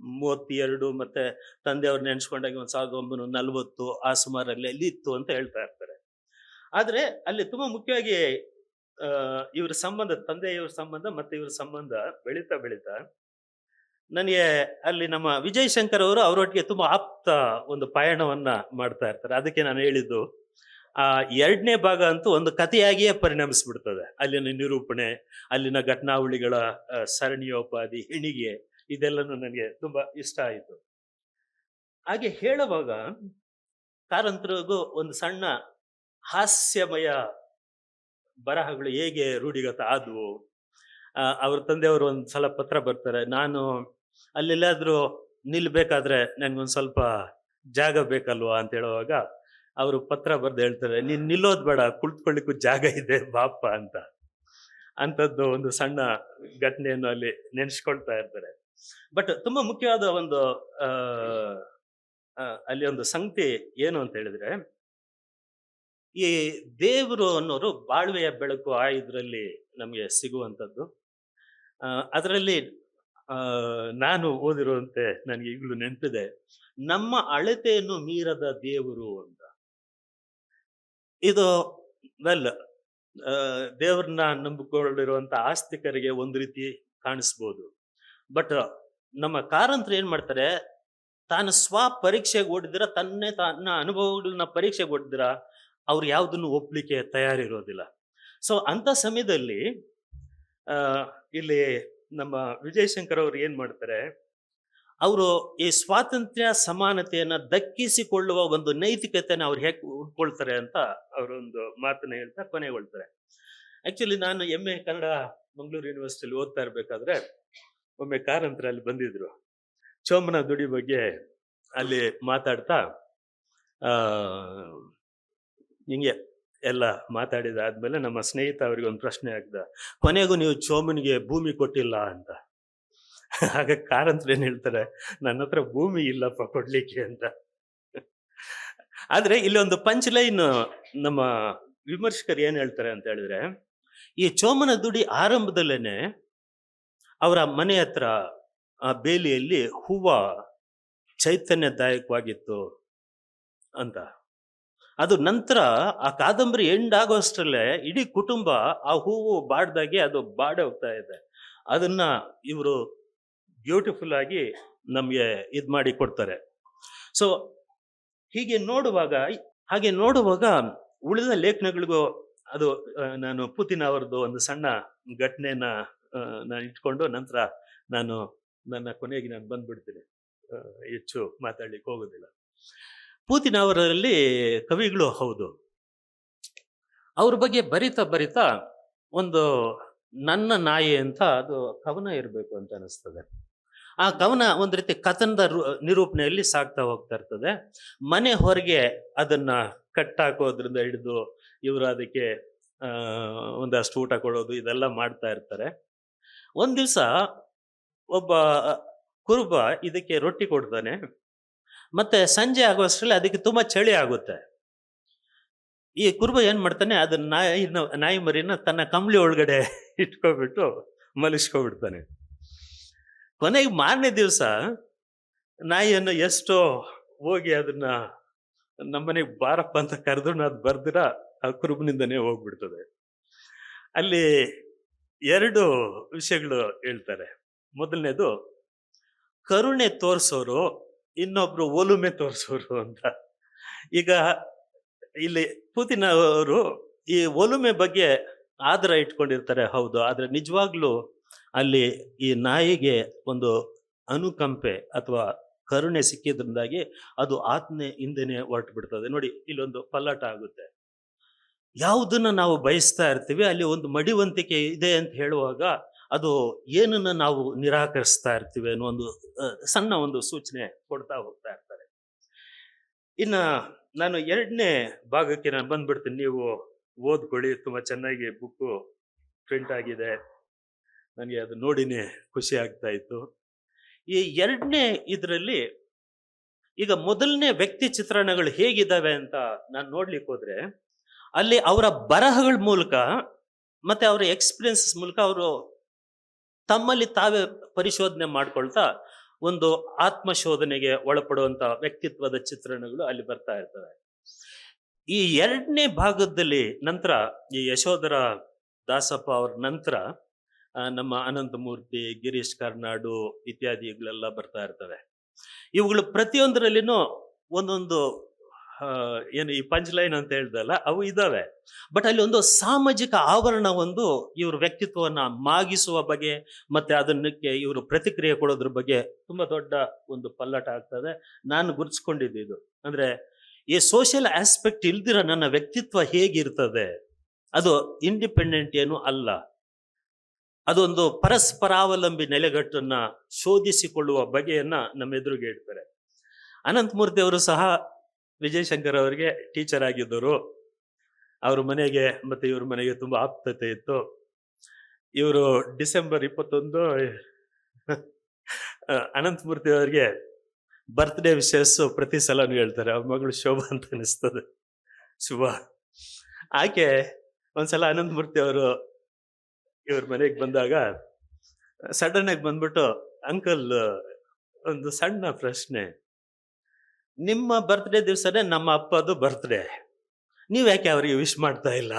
Speaker 1: ಮೂವತ್ತೆರಡು ಮತ್ತೆ ತಂದೆಯವ್ರು ನೆನೆಸ್ಕೊಂಡಾಗ ಒಂದು ಸಾವಿರದ ಒಂಬೈನೂರ ನಲ್ವತ್ತು ಆ ಸುಮಾರಲ್ಲಿ ಅಲ್ಲಿ ಇತ್ತು ಅಂತ ಹೇಳ್ತಾ ಇರ್ತಾರೆ. ಆದರೆ ಅಲ್ಲಿ ತುಂಬಾ ಮುಖ್ಯವಾಗಿ ಇವರ ಸಂಬಂಧ, ತಂದೆಯವ್ರ ಸಂಬಂಧ ಮತ್ತೆ ಇವ್ರ ಸಂಬಂಧ ಬೆಳೀತಾ ಬೆಳೀತಾ ನನಗೆ ಅಲ್ಲಿ ನಮ್ಮ ವಿಜಯ್ ಶಂಕರ್ ಅವರು ಅವರೊಟ್ಟಿಗೆ ತುಂಬಾ ಆಪ್ತ ಒಂದು ಪಯಣವನ್ನ ಮಾಡ್ತಾ ಇರ್ತಾರೆ. ಅದಕ್ಕೆ ನಾನು ಹೇಳಿದ್ದು. ಆ, ಎರಡನೇ ಭಾಗ ಅಂತೂ ಒಂದು ಕಥೆಯಾಗಿಯೇ ಪರಿಣಮಿಸ್ಬಿಡ್ತದೆ. ಅಲ್ಲಿನ ನಿರೂಪಣೆ, ಅಲ್ಲಿನ ಘಟನಾವಳಿಗಳ ಸರಣಿಯೋಪಾದಿ ಹೆಣಿಗೆ ಇದೆಲ್ಲನೂ ನನಗೆ ತುಂಬಾ ಇಷ್ಟ ಆಯಿತು. ಹಾಗೆ ಹೇಳುವಾಗ ಕಾರಂತರಿಗೂ ಒಂದು ಸಣ್ಣ ಹಾಸ್ಯಮಯ ಬರಹಗಳು ಹೇಗೆ ರೂಢಿಗತ ಆದವು. ಅವ್ರ ತಂದೆಯವರು ಒಂದು ಸಲ ಪತ್ರ ಬರ್ತಾರೆ, ನಾನು ಅಲ್ಲೆಲ್ಲಾದರೂ ನಿಲ್ಬೇಕಾದ್ರೆ ನನಗೊಂದು ಸ್ವಲ್ಪ ಜಾಗ ಬೇಕಲ್ವಾ? ಅಂತ ಹೇಳುವಾಗ ಅವರು ಪತ್ರ ಬರೆದು ಹೇಳ್ತಾರೆ, ನೀನ್ ನಿಲ್ಲೋದ್ ಬೇಡ, ಕುಳಿತುಕೊಳ್ಳಿಕ್ಕೂ ಜಾಗ ಇದೆ, ಬಾಪ ಅಂತ. ಅಂಥದ್ದು ಒಂದು ಸಣ್ಣ ಘಟನೆಯನ್ನು ಅಲ್ಲಿ ನೆನೆಸ್ಕೊಳ್ತಾ ಇರ್ತಾರೆ. ಬಟ್ ತುಂಬಾ ಮುಖ್ಯವಾದ ಒಂದು ಅಲ್ಲಿ ಒಂದು ಸಂಗತಿ ಏನು ಅಂತ ಹೇಳಿದ್ರೆ, ಈ ದೇವರು ಅನ್ನೋರು ಬಾಳ್ವೆಯ ಬೆಳಕು ಆ ಇದ್ರಲ್ಲಿ ನಮಗೆ ಸಿಗುವಂಥದ್ದು. ಅದರಲ್ಲಿ ನಾನು ಓದಿರುವಂತೆ ನನಗೆ ಈಗಲೂ ನೆನಪಿದೆ, ನಮ್ಮ ಅಳತೆಯನ್ನು ಮೀರದ ದೇವರು ಅಂತ. ಇದು ವೆಲ್ ದೇವ್ರನ್ನ ನಂಬಿಕೊಂಡಿರುವಂತ ಆಸ್ತಿಕರಿಗೆ ಒಂದು ರೀತಿ ಕಾಣಿಸ್ಬೋದು. ಬಟ್ ನಮ್ಮ ಕಾರಂತರು ಏನ್ ಮಾಡ್ತಾರೆ, ತಾನು ಸ್ವ ಪರೀಕ್ಷೆಗೆ ಓಡಿದಿರ ತನ್ನೇ ತನ್ನ ಅನುಭವಗಳನ್ನ ಪರೀಕ್ಷೆಗೆ ಓಡಿದಿರ ಅವ್ರು ಯಾವುದನ್ನು ಒಪ್ಲಿಕ್ಕೆ ತಯಾರಿರೋದಿಲ್ಲ. ಸೊ ಅಂತ ಸಮಯದಲ್ಲಿ ಇಲ್ಲಿ ನಮ್ಮ ವಿಜಯಶಂಕರ್ ಅವ್ರು ಏನ್ ಮಾಡ್ತಾರೆ ಅವರು ಈ ಸ್ವಾತಂತ್ರ್ಯ ಸಮಾನತೆಯನ್ನು ದಕ್ಕಿಸಿಕೊಳ್ಳುವ ಒಂದು ನೈತಿಕತೆಯನ್ನು ಅವ್ರು ಹೇಗೆ ಉಟ್ಕೊಳ್ತಾರೆ ಅಂತ ಅವರೊಂದು ಮಾತನ್ನ ಹೇಳ್ತಾ ಕೊನೆಗೊಳ್ತಾರೆ. ಆಕ್ಚುಲಿ ನಾನು ಎಂ ಕನ್ನಡ ಮಂಗಳೂರು ಯೂನಿವರ್ಸಿಟಿಯಲ್ಲಿ ಓದ್ತಾ ಇರ್ಬೇಕಾದ್ರೆ ಒಮ್ಮೆ ಕಾರಂತರಲ್ಲಿ ಬಂದಿದ್ರು. ಚೋಮನ ದುಡಿ ಬಗ್ಗೆ ಅಲ್ಲಿ ಮಾತಾಡ್ತಾ ಹಿಂಗೆ ಎಲ್ಲ ಮಾತಾಡಿದ ಆದ್ಮೇಲೆ ನಮ್ಮ ಸ್ನೇಹಿತ ಅವರಿಗೆ ಒಂದು ಪ್ರಶ್ನೆ ಆಗ್ದ ಕೊನೆಗೂ ನೀವು ಚೋಮನಿಗೆ ಭೂಮಿ ಕೊಟ್ಟಿಲ್ಲ ಅಂತ. ಆಗ ಕಾರಂತ್ರ ಏನ್ ಹೇಳ್ತಾರೆ? ನನ್ನ ಹತ್ರ ಭೂಮಿ ಇಲ್ಲಪ್ಪ ಕೊಡ್ಲಿಕ್ಕೆ ಅಂತ. ಆದ್ರೆ ಇಲ್ಲಿ ಒಂದು ಪಂಚ್ ಲೈನ್ ನಮ್ಮ ವಿಮರ್ಶಕರು ಏನ್ ಹೇಳ್ತಾರೆ ಅಂತ ಹೇಳಿದ್ರೆ, ಈ ಚೋಮನ ದುಡಿ ಆರಂಭದಲ್ಲೇನೆ ಅವರ ಮನೆ ಹತ್ರ ಆ ಬೇಲಿಯಲ್ಲಿ ಹೂವ ಚೈತನ್ಯದಾಯಕವಾಗಿತ್ತು ಅಂತ. ಅದು ನಂತರ ಆ ಕಾದಂಬರಿ ಎಂಡ್ ಆಗೋಷ್ಟರಲ್ಲೇ ಇಡೀ ಕುಟುಂಬ ಆ ಹೂವು ಬಾಡ್ದಾಗೆ ಅದು ಬಾಡೆ ಹೋಗ್ತಾ ಇದೆ. ಅದನ್ನ ಇವರು ಬ್ಯೂಟಿಫುಲ್ ಆಗಿ ನಮಗೆ ಇದು ಮಾಡಿ ಕೊಡ್ತಾರೆ. ಸೊ ಹೀಗೆ ನೋಡುವಾಗ, ಹಾಗೆ ನೋಡುವಾಗ ಉಳಿದ ಲೇಖನಗಳಿಗೂ ಅದು ನಾನು ಪುತಿನ್ ಅವರದ್ದು ಒಂದು ಸಣ್ಣ ಘಟನೆಯನ್ನ ನಾನು ಇಟ್ಕೊಂಡು ನಂತರ ನಾನು ನನ್ನ ಕೊನೆಗೆ ನಾನು ಬಂದ್ಬಿಡ್ತೀನಿ. ಹೆಚ್ಚು ಮಾತಾಡ್ಲಿಕ್ಕೆ ಹೋಗೋದಿಲ್ಲ. ಪೂತಿನ ಅವರಲ್ಲಿ ಕವಿಗಳು ಹೌದು. ಅವ್ರ ಬಗ್ಗೆ ಬರಿತಾ ಬರಿತಾ ಒಂದು ನನ್ನ ನಾಯಿ ಅಂತ ಅದು ಕವನ ಇರಬೇಕು ಅಂತ ಅನಿಸ್ತದೆ. ಆ ಕವನ ಒಂದು ರೀತಿ ಕಥನದ ನಿರೂಪಣೆಯಲ್ಲಿ ಸಾಗ್ತಾ ಹೋಗ್ತಾ ಇರ್ತದೆ. ಮನೆ ಹೊರಗೆ ಅದನ್ನ ಕಟ್ಟಾಕೋದ್ರಿಂದ ಹಿಡಿದು ಇವರು ಅದಕ್ಕೆ ಒಂದಷ್ಟು ಊಟ ಕೊಡೋದು ಇದೆಲ್ಲ ಮಾಡ್ತಾ ಇರ್ತಾರೆ. ಒಂದ್ ದಿವಸ ಒಬ್ಬ ಕುರುಬ ಇದಕ್ಕೆ ರೊಟ್ಟಿ ಕೊಡ್ತಾನೆ. ಮತ್ತೆ ಸಂಜೆ ಆಗುವಷ್ಟರಲ್ಲಿ ಅದಕ್ಕೆ ತುಂಬಾ ಚಳಿ ಆಗುತ್ತೆ. ಈ ಕುರುಬ ಏನ್ ಮಾಡ್ತಾನೆ, ಅದನ್ನ ನಾಯಿನ ನಾಯಿ ಮರಿನ ತನ್ನ ಕಂಬಳಿ ಒಳಗಡೆ ಇಟ್ಕೊಬಿಟ್ಟು ಮಲಗಿಸ್ಕೊಬಿಡ್ತಾನೆ. ಕೊನೆಗೆ ಮಾರನೇ ದಿವಸ ನಾಯಿಯನ್ನು ಎಷ್ಟೋ ಹೋಗಿ ಅದನ್ನ ನಮ್ಮನೆಗೆ ಬಾರಪ್ಪ ಅಂತ ಕರೆದ್ರು ಅದು ಬರ್ದಿರ ಆ ಕುರುಬನಿಂದನೇ ಹೋಗ್ಬಿಡ್ತದೆ. ಅಲ್ಲಿ ಎರಡು ವಿಷಯಗಳು ಹೇಳ್ತಾರೆ. ಮೊದಲನೇದು, ಕರುಣೆ ತೋರಿಸೋರು, ಇನ್ನೊಬ್ರು ಒಲುಮೆ ತೋರಿಸೋರು ಅಂತ. ಈಗ ಇಲ್ಲಿ ಪೂತಿನ ಅವರು ಈ ಒಲುಮೆ ಬಗ್ಗೆ ಆದರ ಇಟ್ಕೊಂಡಿರ್ತಾರೆ. ಹೌದು, ಆದರೆ ನಿಜವಾಗ್ಲೂ ಅಲ್ಲಿ ಈ ನಾಯಿಗೆ ಒಂದು ಅನುಕಂಪೆ ಅಥವಾ ಕರುಣೆ ಸಿಕ್ಕಿದ್ರಿಂದಾಗಿ ಅದು ಆತ್ಮೆ ಹಿಂದೆನೆ ಹೊರಟು ಬಿಡ್ತದೆ ನೋಡಿ, ಇಲ್ಲೊಂದು ಪಲ್ಲಟ ಆಗುತ್ತೆ. ಯಾವುದನ್ನು ನಾವು ಬಯಸ್ತಾ ಇರ್ತೀವಿ, ಅಲ್ಲಿ ಒಂದು ಮಡಿವಂತಿಕೆ ಇದೆ ಅಂತ ಹೇಳುವಾಗ ಅದು ಏನನ್ನು ನಾವು ನಿರಾಕರಿಸ್ತಾ ಇರ್ತೀವಿ ಅನ್ನೋ ಒಂದು ಸಣ್ಣ ಒಂದು ಸೂಚನೆ ಕೊಡ್ತಾ ಹೋಗ್ತಾ ಇರ್ತಾರೆ. ಇನ್ನು ನಾನು ಎರಡನೇ ಭಾಗಕ್ಕೆ ನಾನು ಬಂದ್ಬಿಡ್ತೀನಿ. ನೀವು ಓದ್ಕೊಳ್ಳಿ, ತುಂಬ ಚೆನ್ನಾಗಿ ಬುಕ್ಕು ಪ್ರಿಂಟ್ ಆಗಿದೆ. ನನಗೆ ಅದು ನೋಡಿನೇ ಖುಷಿ ಆಗ್ತಾ ಇತ್ತು. ಈ ಎರಡನೇ ಇದರಲ್ಲಿ ಈಗ ಮೊದಲನೇ ವ್ಯಕ್ತಿ ಚಿತ್ರಣಗಳು ಹೇಗಿದ್ದಾವೆ ಅಂತ ನಾನು ನೋಡ್ಲಿಕ್ಕೆ ಹೋದ್ರೆ, ಅಲ್ಲಿ ಅವರ ಬರಹಗಳ ಮೂಲಕ ಮತ್ತೆ ಅವರ ಎಕ್ಸ್ಪೀರಿಯನ್ಸಸ್ ಮೂಲಕ ಅವರು ತಮ್ಮಲ್ಲಿ ತಾವೇ ಪರಿಶೋಧನೆ ಮಾಡ್ಕೊಳ್ತಾ ಒಂದು ಆತ್ಮಶೋಧನೆಗೆ ಒಳಪಡುವಂತ ವ್ಯಕ್ತಿತ್ವದ ಚಿತ್ರಣಗಳು ಅಲ್ಲಿ ಬರ್ತಾ ಇರ್ತವೆ. ಈ ಎರಡನೇ ಭಾಗದಲ್ಲಿ ನಂತರ ಈ ಯಶೋಧರ ದಾಸಪ್ಪ ಅವ್ರ ನಂತರ ನಮ್ಮ ಅನಂತಮೂರ್ತಿ ಗಿರೀಶ್ ಕಾರ್ನಾಡು ಇತ್ಯಾದಿಗಳೆಲ್ಲ ಬರ್ತಾ ಇರ್ತವೆ. ಇವುಗಳು ಪ್ರತಿಯೊಂದರಲ್ಲಿನೂ ಒಂದೊಂದು ಏನು ಈ ಪಂಚ್ ಲೈನ್ ಅಂತ ಹೇಳ್ದಲ್ಲ, ಅವು ಇದ್ದಾವೆ ಬಟ್ ಅಲ್ಲಿ ಒಂದು ಸಾಮಾಜಿಕ ಆವರಣ ಒಂದು ಇವ್ರ ವ್ಯಕ್ತಿತ್ವವನ್ನು ಮಾಗಿಸುವ ಬಗ್ಗೆ ಮತ್ತೆ ಅದನ್ನಕ್ಕೆ ಇವರು ಪ್ರತಿಕ್ರಿಯೆ ಕೊಡೋದ್ರ ಬಗ್ಗೆ ತುಂಬಾ ದೊಡ್ಡ ಒಂದು ಪಲ್ಲಟ ಆಗ್ತದೆ. ನಾನು ಗುರುತಿಸ್ಕೊಂಡಿದ್ದು ಇದು. ಅಂದ್ರೆ ಈ ಸೋಷಿಯಲ್ ಆಸ್ಪೆಕ್ಟ್ ಇಲ್ದಿರೋ ನನ್ನ ವ್ಯಕ್ತಿತ್ವ ಹೇಗಿರ್ತದೆ? ಅದು ಇಂಡಿಪೆಂಡೆಂಟ್ ಏನು ಅಲ್ಲ. ಅದೊಂದು ಪರಸ್ಪರಾವಲಂಬಿ ನೆಲೆಗಟ್ಟನ್ನ ಶೋಧಿಸಿಕೊಳ್ಳುವ ಬಗೆಯನ್ನ ನಮ್ಮ ಎದುರಿಗೆ ಇಡ್ತಾರೆ ಅನಂತಮೂರ್ತಿ ಅವರು ಸಹ ವಿಜಯಶಂಕರ್ ಅವರಿಗೆ ಟೀಚರ್ ಆಗಿದ್ದರು. ಅವ್ರ ಮನೆಗೆ ಮತ್ತೆ ಇವ್ರ ಮನೆಗೆ ತುಂಬಾ ಆಪ್ತತೆ ಇತ್ತು. ಇವರು ಡಿಸೆಂಬರ್ ಇಪ್ಪತ್ತೊಂದು ಅನಂತಮೂರ್ತಿ ಅವರಿಗೆ ಬರ್ತ್ಡೇ ವಿಶೇಷ ಪ್ರತಿ ಸಲನೂ ಹೇಳ್ತಾರೆ. ಅವ್ರ ಮಗಳು ಶೋಭಾ ಅಂತ ಅನಿಸ್ತದೆ. ಶುಭ. ಆಕೆ ಒಂದ್ಸಲ ಅನಂತಮೂರ್ತಿ ಅವರು ಇವ್ರ ಮನೆಗೆ ಬಂದಾಗ ಸಡನ್ ಆಗಿ ಬಂದ್ಬಿಟ್ಟು ಅಂಕಲ್ ಒಂದು ಸಣ್ಣ ಪ್ರಶ್ನೆ. ನಿಮ್ಮ ಬರ್ತ್ಡೇ ದಿವಸನೇ ನಮ್ಮ ಅಪ್ಪದು ಬರ್ತ್ಡೇ ನೀವು ಯಾಕೆ ಅವರಿಗೆ ವಿಶ್ ಮಾಡ್ತಾ ಇಲ್ಲ?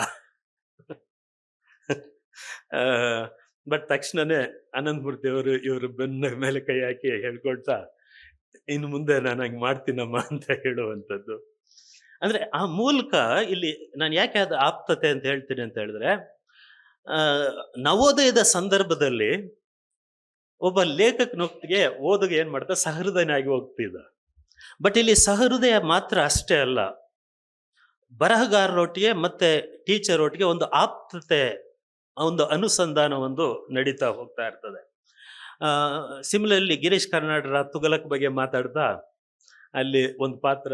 Speaker 1: ಬಟ್ ತಕ್ಷಣನೇ ಅನಂತಮೂರ್ತಿ ಅವರು ಇವರು ಬೆನ್ನ ಮೇಲೆ ಕೈ ಹಾಕಿ ಹೇಳ್ಕೊಳ್ತಾ, ಇನ್ನು ಮುಂದೆ ನಾನು ಹಂಗೆ ಮಾಡ್ತೀನಮ್ಮ ಅಂತ ಹೇಳುವಂಥದ್ದು. ಅಂದ್ರೆ ಆ ಮೂಲಕ ಇಲ್ಲಿ ನಾನು ಯಾಕೆ ಅದು ಆಪ್ತತೆ ಅಂತ ಹೇಳ್ತೀನಿ ಅಂತ ಹೇಳಿದ್ರೆ ನವೋದಯದ ಸಂದರ್ಭದಲ್ಲಿ ಒಬ್ಬ ಲೇಖಕನೊಟ್ಟಿಗೆ ಓದುಗ ಏನ್ ಮಾಡ್ತಾ, ಸಹೃದಯನಾಗಿ ಹೋಗ್ತಿದ್ದ. ಬಟ್ ಇಲ್ಲಿ ಸಹೃದಯ ಮಾತ್ರ ಅಷ್ಟೇ ಅಲ್ಲ. ಬರಹಗಾರರೊಟ್ಟಿಗೆ ಮತ್ತೆ ಟೀಚರ್ ಒಟ್ಟಿಗೆ ಒಂದು ಆಪ್ತತೆ, ಒಂದು ಅನುಸಂಧಾನ ಒಂದು ನಡೀತಾ ಹೋಗ್ತಾ ಇರ್ತದೆ. ಆ ಸಿಮ್ಲಲ್ಲಿ ಗಿರೀಶ್ ಕರ್ನಾಟಕ ತುಗಲಕ್ ಬಗ್ಗೆ ಮಾತಾಡ್ತಾ, ಅಲ್ಲಿ ಒಂದು ಪಾತ್ರ,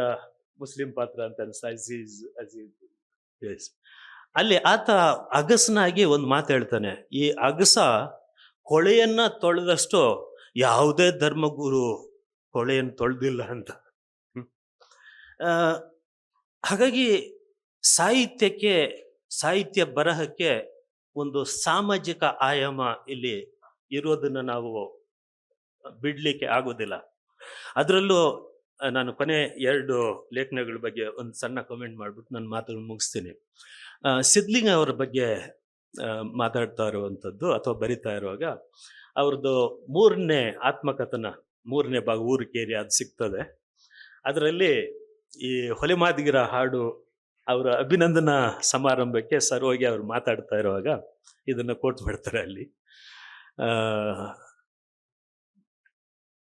Speaker 1: ಮುಸ್ಲಿಂ ಪಾತ್ರ ಅಂತ ಅನ್ಸ ಅಜೀಜ್ ಅಜೀಜ್ ಅಲ್ಲಿ ಆತ ಅಗಸನಾಗಿ ಒಂದು ಮಾತು ಹೇಳ್ತಾನೆ, ಈ ಅಗಸ ಕೊಳೆಯನ್ನು ತೊಳೆದಷ್ಟು ಯಾವುದೇ ಧರ್ಮಗುರು ಕೊಳೆಯನ್ನು ತೊಳೆದಿಲ್ಲ ಅಂತ. ಹಾಗಾಗಿ ಸಾಹಿತ್ಯಕ್ಕೆ, ಸಾಹಿತ್ಯ ಬರಹಕ್ಕೆ ಒಂದು ಸಾಮಾಜಿಕ ಆಯಾಮ ಇಲ್ಲಿ ಇರೋದನ್ನು ನಾವು ಬಿಡ್ಲಿಕ್ಕೆ ಆಗೋದಿಲ್ಲ. ಅದರಲ್ಲೂ ನಾನು ಕೊನೆ ಎರಡು ಲೇಖನಗಳ ಬಗ್ಗೆ ಒಂದು ಸಣ್ಣ ಕಮೆಂಟ್ ಮಾಡಿಬಿಟ್ಟು ನನ್ನ ಮಾತುಗಳು ಮುಗಿಸ್ತೀನಿ. ಸಿದ್ಲಿಂಗ್ ಅವರ ಬಗ್ಗೆ ಮಾತಾಡ್ತಾ ಇರುವಂಥದ್ದು ಅಥವಾ ಬರಿತಾ ಇರುವಾಗ ಅವ್ರದ್ದು ಮೂರನೇ ಆತ್ಮಕಥನ, ಮೂರನೇ ಭಾಗ ಊರು ಕೇರಿ ಅದು ಸಿಗ್ತದೆ. ಅದರಲ್ಲಿ ಈ ಹೊಲೆಮಾದಿಗಿರ ಹಾಡು ಅವರ ಅಭಿನಂದನಾ ಸಮಾರಂಭಕ್ಕೆ ಸರ್ ಹೋಗಿ ಅವ್ರು ಮಾತಾಡ್ತಾ ಇರುವಾಗ ಇದನ್ನು ಕೋಟ್ ಮಾಡ್ತಾರೆ ಅಲ್ಲಿ.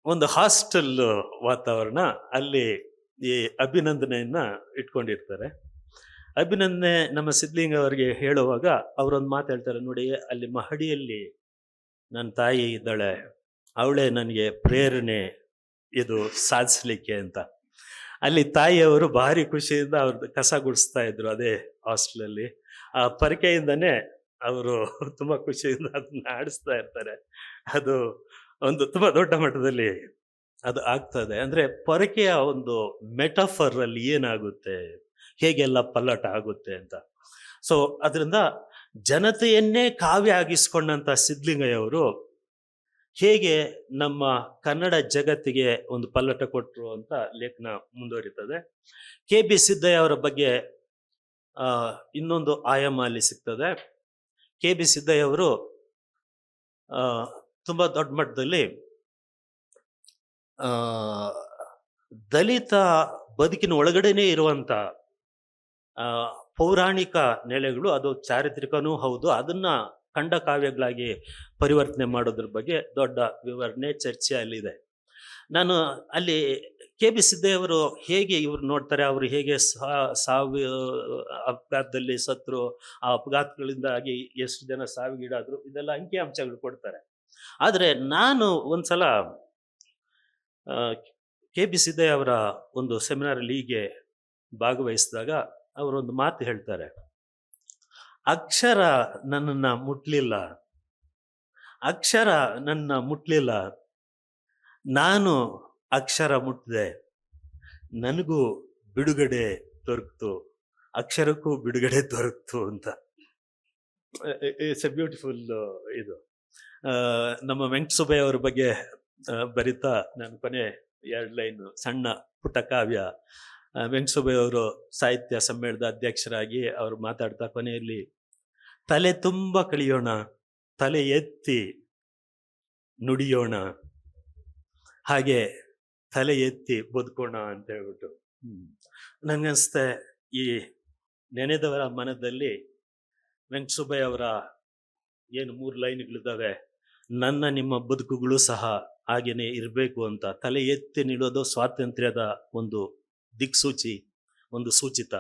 Speaker 1: ಒಂದು ಹಾಸ್ಟೆಲ್ ವಾತಾವರಣ ಅಲ್ಲಿ ಈ ಅಭಿನಂದನೆಯನ್ನ ಇಟ್ಕೊಂಡಿರ್ತಾರೆ. ಅಭಿನಂದನೆ ನಮ್ಮ ಸಿದ್ಲಿಂಗ್ ಅವರಿಗೆ ಹೇಳುವಾಗ ಅವರೊಂದು ಮಾತು ಹೇಳ್ತಾರೆ, ನೋಡಿ, ಅಲ್ಲಿ ಮಹಡಿಯಲ್ಲಿ ನನ್ನ ತಾಯಿ ಇದ್ದಾಳೆ, ಅವಳೇ ನನಗೆ ಪ್ರೇರಣೆ ಇದು ಸಾಧಿಸ್ಲಿಕ್ಕೆ ಅಂತ. ಅಲ್ಲಿ ತಾಯಿಯವರು ಭಾರಿ ಖುಷಿಯಿಂದ ಅವ್ರದ್ದು ಕಸ ಗುಡಿಸ್ತಾ ಇದ್ರು ಅದೇ ಹಾಸ್ಟೆಲಲ್ಲಿ. ಆ ಪರಿಕೆಯಿಂದನೇ ಅವರು ತುಂಬಾ ಖುಷಿಯಿಂದ ಅದನ್ನ ಆಡಿಸ್ತಾ ಇರ್ತಾರೆ. ಅದು ಒಂದು ತುಂಬ ದೊಡ್ಡ ಮಟ್ಟದಲ್ಲಿ ಅದು ಆಗ್ತದೆ ಅಂದರೆ ಪೊರಕೆಯ ಒಂದು ಮೆಟಫರ್ ಅಲ್ಲಿ ಏನಾಗುತ್ತೆ? ಹೇಗೆಲ್ಲ ಪಲ್ಲಟ ಆಗುತ್ತೆ ಅಂತ. ಸೊ ಅದರಿಂದ ಜನತೆಯನ್ನೇ ಕಾವ್ಯ ಆಗಿಸ್ಕೊಂಡಂತ ಸಿದ್ಲಿಂಗಯ್ಯವರು ಹೇಗೆ ನಮ್ಮ ಕನ್ನಡ ಜಗತ್ತಿಗೆ ಒಂದು ಪಲ್ಲಟ ಕೊಟ್ಟರು ಅಂತ ಲೇಖನ ಮುಂದುವರಿತದೆ. ಕೆ ಬಿ ಸಿದ್ದಯ್ಯ ಅವರ ಬಗ್ಗೆ ಇನ್ನೊಂದು ಆಯಾಮ ಅಲ್ಲಿ ಸಿಗ್ತದೆ. ಕೆ ಬಿ ಸಿದ್ದಯ್ಯ ಅವರು ತುಂಬಾ ದೊಡ್ಡ ಮಟ್ಟದಲ್ಲಿ ದಲಿತ ಬದುಕಿನ ಒಳಗಡೆನೇ ಇರುವಂತ ಆ, ಪೌರಾಣಿಕ ನೆಲೆಗಳು ಅದು ಚಾರಿತ್ರಿಕನೂ ಹೌದು. ಅದನ್ನ ಖಂಡ ಕಾವ್ಯಗಳಾಗಿ ಪರಿವರ್ತನೆ ಮಾಡೋದ್ರ ಬಗ್ಗೆ ದೊಡ್ಡ ವಿವರಣೆ ಚರ್ಚೆ ಅಲ್ಲಿದೆ. ನಾನು ಅಲ್ಲಿ ಕೆ. ಬಿ. ಸಿದ್ದೇವರು ಹೇಗೆ ಇವ್ರು ನೋಡ್ತಾರೆ ಅವರು ಹೇಗೆ ಸಾವು ಅಪಘಾತದಲ್ಲಿ ಸತ್ರು ಆ ಅಪಘಾತಗಳಿಂದಾಗಿ ಎಷ್ಟು ಜನ ಸಾವಿಗೀಡಾದ್ರು ಇದೆಲ್ಲ ಅಂಕಿಅಂಶಗಳು ಕೊಡ್ತಾರೆ. ಆದರೆ ನಾನು ಒಂದ್ಸಲ ಕೆ ಬಿ ಸಿದ್ದಯ್ಯ ಅವರ ಒಂದು ಸೆಮಿನಾರಲ್ಲಿ ಹೀಗೆ ಭಾಗವಹಿಸಿದಾಗ ಅವರೊಂದು ಮಾತು ಹೇಳ್ತಾರೆ ಅಕ್ಷರ ನನ್ನನ್ನು ಮುಟ್ಲಿಲ್ಲ ಅಕ್ಷರ ನನ್ನ ಮುಟ್ಲಿಲ್ಲ ನಾನು ಅಕ್ಷರ ಮುಟ್ಟಿದೆ ನನಗೂ ಬಿಡುಗಡೆ ದೊರಕ್ತು ಅಕ್ಷರಕ್ಕೂ ಬಿಡುಗಡೆ ದೊರಕ್ತು ಅಂತ ಇಟ್ಸ್ ಎ ಬ್ಯೂಟಿಫುಲ್ ಇದು ನಮ್ಮ ವೆಂಕಟಸುಬ್ಬಯ್ಯ ಅವರ ಬಗ್ಗೆ ಬರಿತಾ ನಾನು ಕೊನೆ ಎರಡು ಲೈನ್, ಸಣ್ಣ ಪುಟ್ಟ ಕಾವ್ಯ ವೆಂಕಟಸುಬೆ ಅವರು ಸಾಹಿತ್ಯ ಸಮ್ಮೇಳನದ ಅಧ್ಯಕ್ಷರಾಗಿ ಅವರು ಮಾತಾಡ್ತಾ ಕೊನೆಯಲ್ಲಿ, ತಲೆ ತುಂಬ ಕಳಿಯೋಣ, ತಲೆ ಎತ್ತಿ ನುಡಿಯೋಣ, ಹಾಗೆ ತಲೆ ಎತ್ತಿ ಬದುಕೋಣ ಅಂತ ಹೇಳ್ಬಿಟ್ಟು. ನನ್ಗನ್ಸುತ್ತೆ ಈ ನೆನೆದವರ ಮನದಲ್ಲಿ ವೆಂಕಟಸುಬ್ಬಯ್ಯ ಅವರ ಏನು ಮೂರು ಲೈನ್ಗಳಿದ್ದಾವೆ ನನ್ನ ನಿಮ್ಮ ಬದುಕುಗಳು ಸಹ ಹಾಗೆಯೇ ಇರಬೇಕು ಅಂತ ತಲೆ ಎತ್ತಿ ನಿಲ್ಲೋದು ಸ್ವಾತಂತ್ರ್ಯದ ಒಂದು ದಿಕ್ಸೂಚಿ, ಒಂದು ಸೂಚಿತ.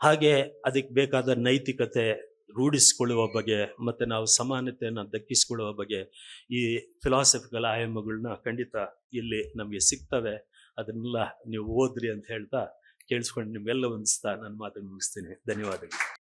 Speaker 1: ಹಾಗೆ ಅದಕ್ಕೆ ಬೇಕಾದ ನೈತಿಕತೆ ರೂಢಿಸಿಕೊಳ್ಳುವ ಬಗ್ಗೆ ಮತ್ತು ನಾವು ಸಮಾನತೆಯನ್ನು ದಕ್ಕಿಸಿಕೊಳ್ಳುವ ಬಗ್ಗೆ ಈ ಫಿಲಾಸಫಿಕಲ್ ಆಯಾಮಗಳನ್ನ ಖಂಡಿತ ಇಲ್ಲಿ ನಮಗೆ ಸಿಗ್ತವೆ. ಅದನ್ನೆಲ್ಲ ನೀವು ಓದ್ರಿ ಅಂತ ಹೇಳ್ತಾ ಕೇಳಿಸ್ಕೊಂಡು ನಿಮ್ಮೆಲ್ಲ ಒಂದಿಸ್ತಾ ನನ್ನ ಮಾತನ್ನು ಮುಗಿಸ್ತೀನಿ. ಧನ್ಯವಾದಗಳು.